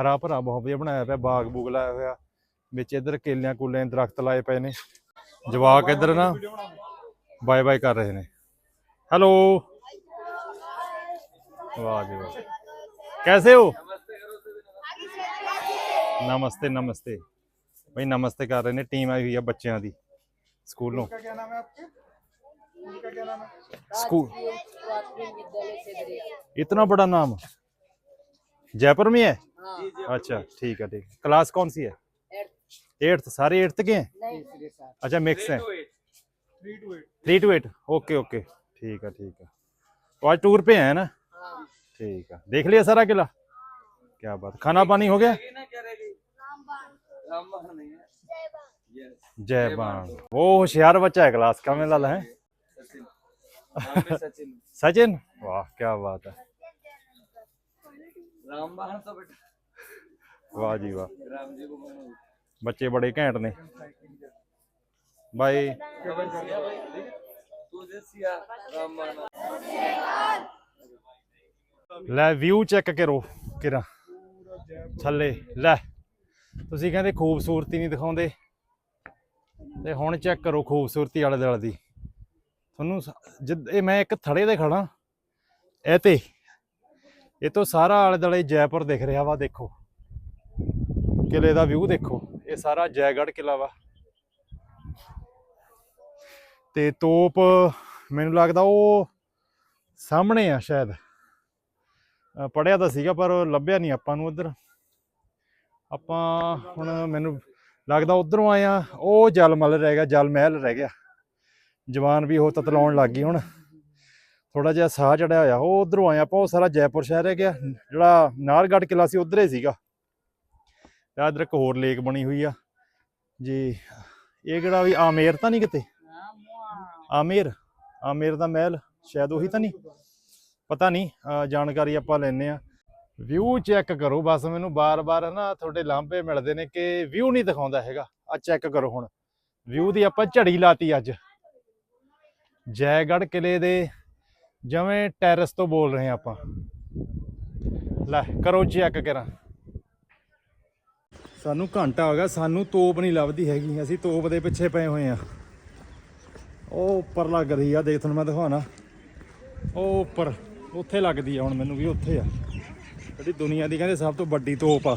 ਹਰਾ ਭਰਾ ਬਹੁਤ ਵਧੀਆ ਬਣਾਇਆ ਪਿਆ, ਬਾਗ ਬੂਗ ਲਾਇਆ ਹੋਇਆ, ਵਿੱਚ ਇੱਧਰ ਕੇਲਿਆਂ ਕੂਲਿਆਂ ਦਰਖਤ ਲਾਏ ਪਏ ਨੇ। ਜਵਾਕ ਇੱਧਰ ਨਾ ਬਾਏ ਬਾਏ ਕਰ ਰਹੇ ਨੇ। ਹੈਲੋ। ਵਾਹ ਜੀ ਵਾਹ। ਕੈਸੇ ਹੋ? ਨਮਸਤੇ ਨਮਸਤੇ। ਬਈ ਨਮਸਤੇ ਕਰ ਰਹੇ ਨੇ, ਟੀਮ ਆਈ ਹੋਈ ਆ ਬੱਚਿਆਂ ਦੀ। स्कूलों का स्कूल। इतना बड़ा नाम? जयपुर में है? अच्छा ठीक है ठीक क्लास कौन सी है? एट्थ। सारे एट्थ के हैं? अच्छा मिक्स है। Three two eight okay okay ठीक है ठीक है। तो आज टूर पे है ना? ठीक है। देख लिया सारा किला? क्या बात। खाना पानी हो गया? जय बाण वो होशियार बच्चा है क्लास का में लाल है सचिन सचिन वाह क्या बात है रामबाण तो बेटा वाह जी वाह राम जी को बनाओ। ਬੱਚੇ ਬੜੇ ਘੈਂਟ ਨੇ ਬਾਈ तू देसिया रामबाण ਲੈ ਵਿਊ ਚੈੱਕ ਕਰੋ ਕਿਰਾ ਥੱਲੇ ਲੈ ਤੁਸੀਂ ਕਹਿੰਦੇ ਖੂਬਸੂਰਤੀ ਨਹੀਂ ਦਿਖਾਉਂਦੇ ਤੇ ਹੁਣ ਚੈੱਕ ਕਰੋ ਖੂਬਸੂਰਤੀ ਆਲੇ ਦੁਆਲੇ ਦੀ। ਤੁਹਾਨੂੰ ਸ- ਇਹ ਮੈਂ ਇੱਕ ਥੜੇ ਤੇ ਖੜਾ ਇਹ ਤੇ, ਇਹ ਤੋਂ ਸਾਰਾ ਆਲੇ ਦੁਆਲੇ ਜੈਪੁਰ ਦਿਖ ਰਿਹਾ ਵਾ, ਦੇਖੋ। ਕਿਲੇ ਦਾ ਵਿਊ ਦੇਖੋ, ਇਹ ਸਾਰਾ ਜੈਗੜ ਕਿਲਾ ਵਾ। ਤੇ ਤੋਪ, ਮੈਨੂੰ ਲੱਗਦਾ ਉਹ ਸਾਹਮਣੇ ਆ ਸ਼ਾਇਦ। ਪੜਿਆ ਤਾਂ ਸੀਗਾ, ਪਰ ਲੱਭਿਆ ਨਹੀਂ ਆਪਾਂ ਨੂੰ ਉਧਰ। ਆਪਾਂ ਹੁਣ ਮੈਨੂੰ ਲੱਗਦਾ ਉਧਰੋਂ ਆਇਆ ਉਹ ਜਲ ਮਲ ਰਹਿ ਗਿਆ, ਜਲ ਮਹਿਲ ਰਹਿ ਗਿਆ। ਜਵਾਨ ਵੀ ਉਹ ਤਤਲਾਉਣ ਲੱਗ ਗਈ ਹੁਣ। ਥੋੜਾ ਜਿਹਾ ਸਾਹ ਚੜਿਆ ਹੋਇਆ। ਉਹ ਉਧਰੋਂ ਆਇਆ ਬਹੁਤ ਸਾਰਾ ਜੈਪੁਰ ਸ਼ਹਿਰ ਰਹਿ ਗਿਆ। ਜਿਹੜਾ ਨਾਰਗੜ੍ਹ ਕਿਲਾ ਸੀ, ਉਧਰ ਹੀ ਸੀਗਾ। ਤੇ ਇੱਧਰ ਇੱਕ ਹੋਰ ਲੇਕ ਬਣੀ ਹੋਈ ਆ। ਜੀ, ਇਹ ਕਿਹੜਾ ਵੀ ਆਮੇਰ ਤਾਂ ਨਹੀਂ ਕਿਤੇ? ਆਮੇਰ? ਆਮੇਰ ਦਾ ਮਹਿਲ, ਸ਼ਾਇਦ ਉਹੀ ਤਾਂ ਨਹੀਂ? ਪਤਾ ਨਹੀਂ। ਜਾਣਕਾਰੀ ਆਪਾਂ ਲੈਣੇ ਆ ਵਿਊ ਚੈੱਕ ਕਰੋ। ਬਸ ਮੈਨੂੰ ਬਾਰ-ਬਾਰ ਨਾ ਤੁਹਾਡੇ ਲਾਂਭੇ ਮਿਲਦੇ ਨੇ ਕਿ ਵਿਊ ਨਹੀਂ ਦਿਖਾਉਂਦਾ ਹੈਗਾ। ਆ ਚੈੱਕ ਕਰੋ ਹੁਣ। ਵਿਊ ਦੀ ਆਪਾਂ ਝੜੀ ਲਾਤੀ ਅੱਜ। ਜੈਗੜ੍ਹ ਕਿਲੇ ਦੇ ਜਿਵੇਂ ਟੈਰਸ ਤੋਂ ਬੋਲ ਰਹੇ ਆਪਾਂ। ਲੈ, ਕਰੋ ਚੈੱਕ ਕਰਾਂ। ਸਾਨੂੰ ਘੰਟਾ ਹੋ ਗਿਆ। ਸਾਨੂੰ ਤੋਪ ਨਹੀਂ ਲੱਭਦੀ ਹੈਗੀ। ਅਸੀਂ ਤੋਪ ਦੇ ਪਿੱਛੇ ਪਏ ਹੋਏ ਆ ਉਹ ਉੱਪਰ ਲੱਗ ਰਹੀ ਆ। ਦੇਖ ਤੁਹਾਨੂੰ ਮੈਂ ਦਿਖਾਉਣਾ। ਉਹ ਉੱਪਰ। ਉੱਥੇ ਲੱਗਦੀ ਆ ਹੁਣ ਮੈਨੂੰ ਵੀ। ਉੱਥੇ ਆ। ਜਿਹੜੀ ਦੁਨੀਆ ਦੀ ਕਹਿੰਦੇ ਸਭ ਤੋਂ ਵੱਡੀ ਤੋਪ ਆ।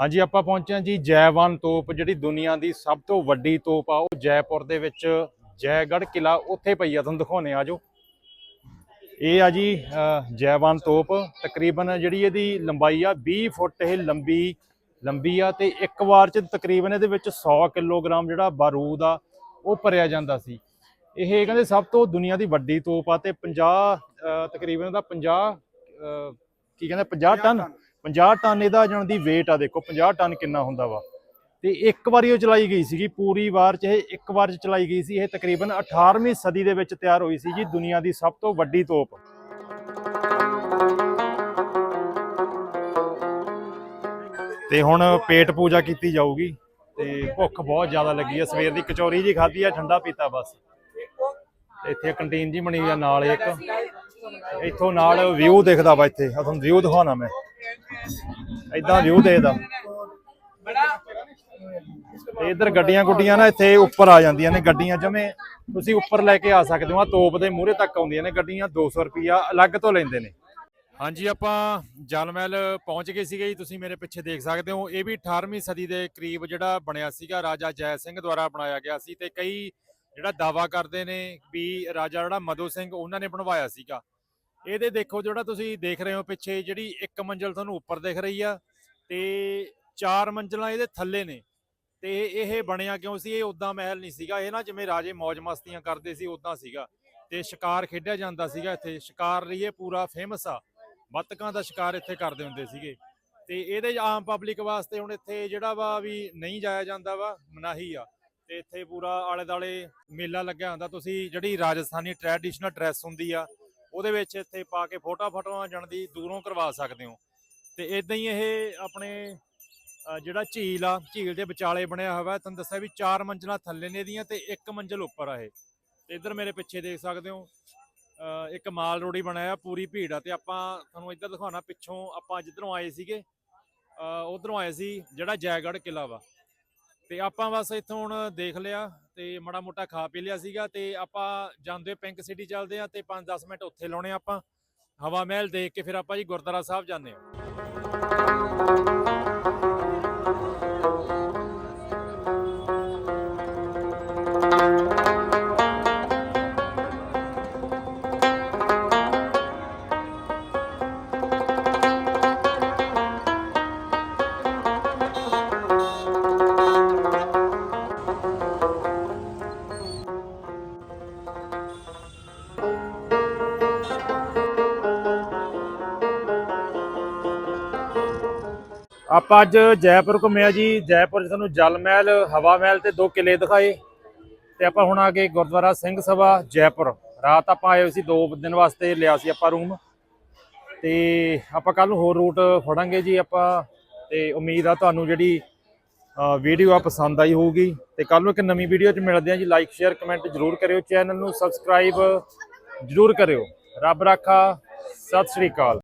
ਹਾਂਜੀ ਆਪਾਂ ਪਹੁੰਚੇ ਹਾਂ ਜੀ ਜੈਵਾਨ ਤੋਪ ਜਿਹੜੀ ਦੁਨੀਆ ਦੀ ਸਭ ਤੋਂ ਵੱਡੀ ਤੋਪ ਆ ਉਹ ਜੈਪੁਰ ਦੇ ਵਿੱਚ ਜੈਗੜ੍ਹ ਕਿਲਾ ਉੱਥੇ ਪਈ ਆ ਤੁਹਾਨੂੰ ਦਿਖਾਉਣੇ ਆ ਜੋ। ਇਹ ਆ ਜੀ ਅਹ, ਜੈਵਾਨ ਤੋਪ ਤਕਰੀਬਨ ਜਿਹੜੀ ਇਹਦੀ ਲੰਬਾਈ ਆ 20 ਫੁੱਟ ਇਹ ਲੰਬੀ ਲੰਬੀ ਆ ਤੇ ਇੱਕ ਵਾਰ ਚ ਤਕਰੀਬਨ ਇਹਦੇ ਵਿੱਚ 100 ਕਿਲੋਗ੍ਰਾਮ ਜਿਹੜਾ ਬਾਰੂਦ ਆ ਉਹ ਭਰਿਆ ਜਾਂਦਾ ਸੀ। ਇਹ ਕਹਿੰਦੇ ਸਭ ਤੋਂ ਦੁਨੀਆ ਦੀ ਵੱਡੀ ਤੋਪ ਆ ਤੇ 50 ਅਹ, ਤਕਰੀਬਨ ਇਹਦਾ 50 ਅਹ, ਕੀ ਕਹਿੰਦੇ 50 ਟਨ 50 ਟਨ ਇਹਦਾ ਜਣ ਦੀ weight ਆ ਦੇਖੋ 50 ਟਨ ਕਿੰਨਾ ਹੁੰਦਾ ਵਾ। ਤੇ ਇੱਕ ਵਾਰੀ ਉਹ ਚਲਾਈ ਗਈ ਸੀਗੀ ਪੂਰੀ ਵਾਰ ਚ ਇਹ ਇੱਕ ਵਾਰ ਚ ਚਲਾਈ ਗਈ ਸੀ ਇਹ ਤਕਰੀਬਨ 18ਵੀਂ ਸਦੀ ਦੇ ਵਿੱਚ ਤਿਆਰ ਹੋਈ ਸੀ ਜੀ ਦੁਨੀਆ ਦੀ ਸਭ ਤੋਂ ਵੱਡੀ ਤੋਪ। ਤੇ ਹੁਣ ਪੇਟ ਪੂਜਾ ਕੀਤੀ ਜਾਊਗੀ ਤੇ ਭੁੱਖ ਬਹੁਤ ਜ਼ਿਆਦਾ ਲੱਗੀ ਆ ਸਵੇਰ ਦੀ ਕਚੌਰੀ ਜੀ ਖਾਧੀ ਆ ਠੰਡਾ ਪੀਤਾ ਬਸ। ਇੱਥੇ ਕੰਟੀਨ ਜੀ ਬਣੀ ਹੋਈ ਆ ਨਾਲ ਇੱਕ। ਇੱਥੋਂ ਨਾਲ ਵਿਊ ਦਿਖਦਾ ਵਾ ਇੱਥੇ। ਆ ਤੁਹਾਨੂੰ ਵਿਊ ਦਿਖਾਉਣਾ ਮੈਂ। ਇਦਾਂ ਵਿਊ ਦੇਖਦਾ। ਤੇ ਇੱਧਰ ਗੱਡੀਆਂ ਗੁੱਡੀਆਂ ਨਾ ਇੱਥੇ ਉੱਪਰ ਆ ਜਾਂਦੀਆਂ ਨੇ ਗੱਡੀਆਂ ਜਮੇ ਤੁਸੀਂ ਉੱਪਰ ਲੈ ਕੇ ਆ ਸਕਦੇ ਹੋ ਆ ਤੋਪ ਦੇ ਮੂਹਰੇ ਤੱਕ ਆਉਂਦੀਆਂ ਨੇ ਗੱਡੀਆਂ 200 ਰੁਪਿਆ ਅਲੱਗ ਤੋਂ ਲੈਂਦੇ ਨੇ। ਹਾਂਜੀ ਆਪਾਂ ਜਲ ਮਹਿਲ ਪਹੁੰਚ ਗਏ ਸੀਗੇ ਜੀ ਤੁਸੀਂ ਮੇਰੇ ਪਿੱਛੇ ਦੇਖ ਸਕਦੇ ਹੋ। ਇਹ ਵੀ 18ਵੀਂ ਸਦੀ ਦੇ ਕਰੀਬ ਜਿਹੜਾ ਬਣਿਆ ਸੀਗਾ ਰਾਜਾ ਜੈ ਸਿੰਘ ਦੁਆਰਾ ਬਣਾਇਆ ਗਿਆ ਸੀ ਤੇ ਕਈ ਜਿਹੜਾ ਦਾਵਾ ਕਰਦੇ ਨੇ ਵੀ ਰਾਜਾ ਜਿਹੜਾ ਮਧੂ ਸਿੰਘ, ਉਹਨਾਂ ਨੇ ਬਣਵਾਇਆ ਸੀਗਾ। ਇਹਦੇ ਦੇਖੋ ਜਿਹੜਾ ਤੁਸੀਂ ਦੇਖ ਰਹੇ ਹੋ ਪਿੱਛੇ, ਜਿਹੜੀ ਇੱਕ ਮੰਜ਼ਲ ਤੁਹਾਨੂੰ ਉੱਪਰ ਦਿਖ ਰਹੀ ਆ ਤੇ ਚਾਰ ਮੰਜ਼ਲਾਂ ਇਹਦੇ ਥੱਲੇ ਨੇ। ਤੇ ਇਹ ਬਣਿਆ ਕਿਉਂ ਸੀ? ਇਹ ਉਦਾਂ ਮਹਿਲ ਨਹੀਂ ਸੀਗਾ। ਇਹ ਨਾ ਜਿਵੇਂ ਰਾਜੇ ਮौज ਮਸਤੀਆਂ ਕਰਦੇ ਸੀ ਉਦਾਂ ਸੀਗਾ। ਤੇ ਸ਼ਿਕਾਰ ਖੇਡਿਆ ਜਾਂਦਾ ਸੀਗਾ ਇੱਥੇ। ਸ਼ਿਕਾਰ ਲਈ ਇਹ ਪੂਰਾ ਫੇਮਸ ਆ। ਬੱਤਕਾਂ ਦਾ ਸ਼ਿਕਾਰ ਇੱਥੇ ਕਰਦੇ ਹੁੰਦੇ ਸੀਗੇ। ਤੇ ਇਹਦੇ ਆਮ ਪਬਲਿਕ ਵਾਸਤੇ ਹੁਣ ਇੱਥੇ ਜਿਹੜਾ ਵਾ ਵੀ ਨਹੀਂ ਜਾਇਆ ਜਾਂਦਾ ਵਾ, ਮਨਾਹੀ ਆ। ਤੇ ਇੱਥੇ ਪੂਰਾ ਆਲੇ ਦਾਲੇ ਮੇਲਾ ਲੱਗਿਆ ਹੁੰਦਾ। ਤੁਸੀਂ ਜਿਹੜੀ ਰਾਜਸਥਾਨੀ ਟ੍ਰੈਡੀਸ਼ਨਲ ਡਰੈਸ ਹੁੰਦੀ ਆ, ਉਹਦੇ ਵਿੱਚ ਇੱਥੇ ਪਾ ਕੇ ਫੋਟੋ ਫੋਟੋਆਂ ਜਾਣ ਦੀ ਦੂਰੋਂ ਕਰਵਾ ਸਕਦੇ ਹੋ। ਤੇ ਇਦਾਂ ਹੀ ਇਹ ਆਪਣੇ ਜਿਹੜਾ ਝੀਲ ਆ, ਝੀਲ ਦੇ ਵਿਚਾਲੇ ਬਣਿਆ ਹੋਇਆ, ਤੁਹਾਨੂੰ ਦੱਸਿਆ ਵੀ ਚਾਰ ਮੰਜ਼ਲਾਂ ਥੱਲੇ ਨੇ ਦੀਆਂ ਤੇ ਇੱਕ ਮੰਜ਼ਲ ਉੱਪਰ ਆ ਇਹ। ਤੇ ਇੱਧਰ ਮੇਰੇ ਪਿੱਛੇ ਦੇਖ ਸਕਦੇ ਹੋ ਇੱਕ ਮਾਲ ਰੋੜੀ ਬਣਾਇਆ, ਪੂਰੀ ਭੀੜ ਆ। ਤੇ ਆਪਾਂ, ਤੁਹਾਨੂੰ ਇੱਧਰ ਦਿਖਾਉਣਾ, ਪਿੱਛੋਂ ਆਪਾਂ ਜਿੱਧਰੋਂ ਆਏ ਸੀਗੇ ਉਧਰੋਂ ਆਏ ਸੀ ਜਿਹੜਾ ਜੈਗੜ੍ਹ ਕਿਲਾ ਵਾ। ਤੇ ਆਪਾਂ ਬਸ ਇੱਥੋਂ ਹੁਣ ਦੇਖ ਲਿਆ ਤੇ ਮਾੜਾ ਮੋਟਾ ਖਾ ਪੀ ਲਿਆ ਸੀਗਾ ਤੇ ਆਪਾਂ ਜਾਂਦੇ ਪਿੰਕ ਸਿਟੀ ਚੱਲਦੇ ਆ ਤੇ 5-10 ਮਿੰਟ ਉੱਥੇ ਲਾਉਣੇ ਆ ਆਪਾਂ। ਹਵਾ ਮਹਿਲ ਦੇਖ ਕੇ ਫਿਰ ਆਪਾਂ ਜੀ ਗੁਰਦੁਆਰਾ ਸਾਹਿਬ ਜਾਂਦੇ ਆ ਆਪਾਂ ਅੱਜ ਜੈਪੁਰ ਘੁੰਮਿਆ ਜੀ। ਜੈਪੁਰ 'ਚ ਤੁਹਾਨੂੰ ਜਲ ਮਹਿਲ, ਹਵਾ ਮਹਿਲ ਤੇ ਦੋ ਕਿਲੇ ਦਿਖਾਏ। ਤੇ ਆਪਾਂ ਹੁਣ ਆ ਗਏ ਗੁਰਦੁਆਰਾ ਸਿੰਘ ਸਭਾ, ਜੈਪੁਰ। ਰਾਤ ਆਪਾਂ ਆਏ ਸੀ, ਦੋ ਦਿਨ ਵਾਸਤੇ ਲਿਆ ਸੀ ਆਪਾਂ ਰੂਮ। ਤੇ ਆਪਾਂ ਕੱਲ ਨੂੰ ਹੋਰ ਰੂਟ ਫੜਾਂਗੇ ਜੀ ਆਪਾਂ। ਤੇ ਉਮੀਦ ਆ ਤੁਹਾਨੂੰ ਜਿਹੜੀ ਵੀਡੀਓ ਆ ਪਸੰਦ ਆਈ ਹੋਊਗੀ। ਤੇ ਕੱਲ ਨੂੰ ਇੱਕ ਨਵੀਂ ਵੀਡੀਓ 'ਚ ਮਿਲਦੇ ਆ ਜੀ। ਲਾਈਕ ਸ਼ੇਅਰ ਕਮੈਂਟ ਜਰੂਰ ਕਰਿਓ। ਚੈਨਲ ਨੂੰ ਸਬਸਕ੍ਰਾਈਬ ਜਰੂਰ ਕਰਿਓ। ਰੱਬ ਰਾਖਾ। ਸਤਿ ਸ੍ਰੀ ਅਕਾਲ।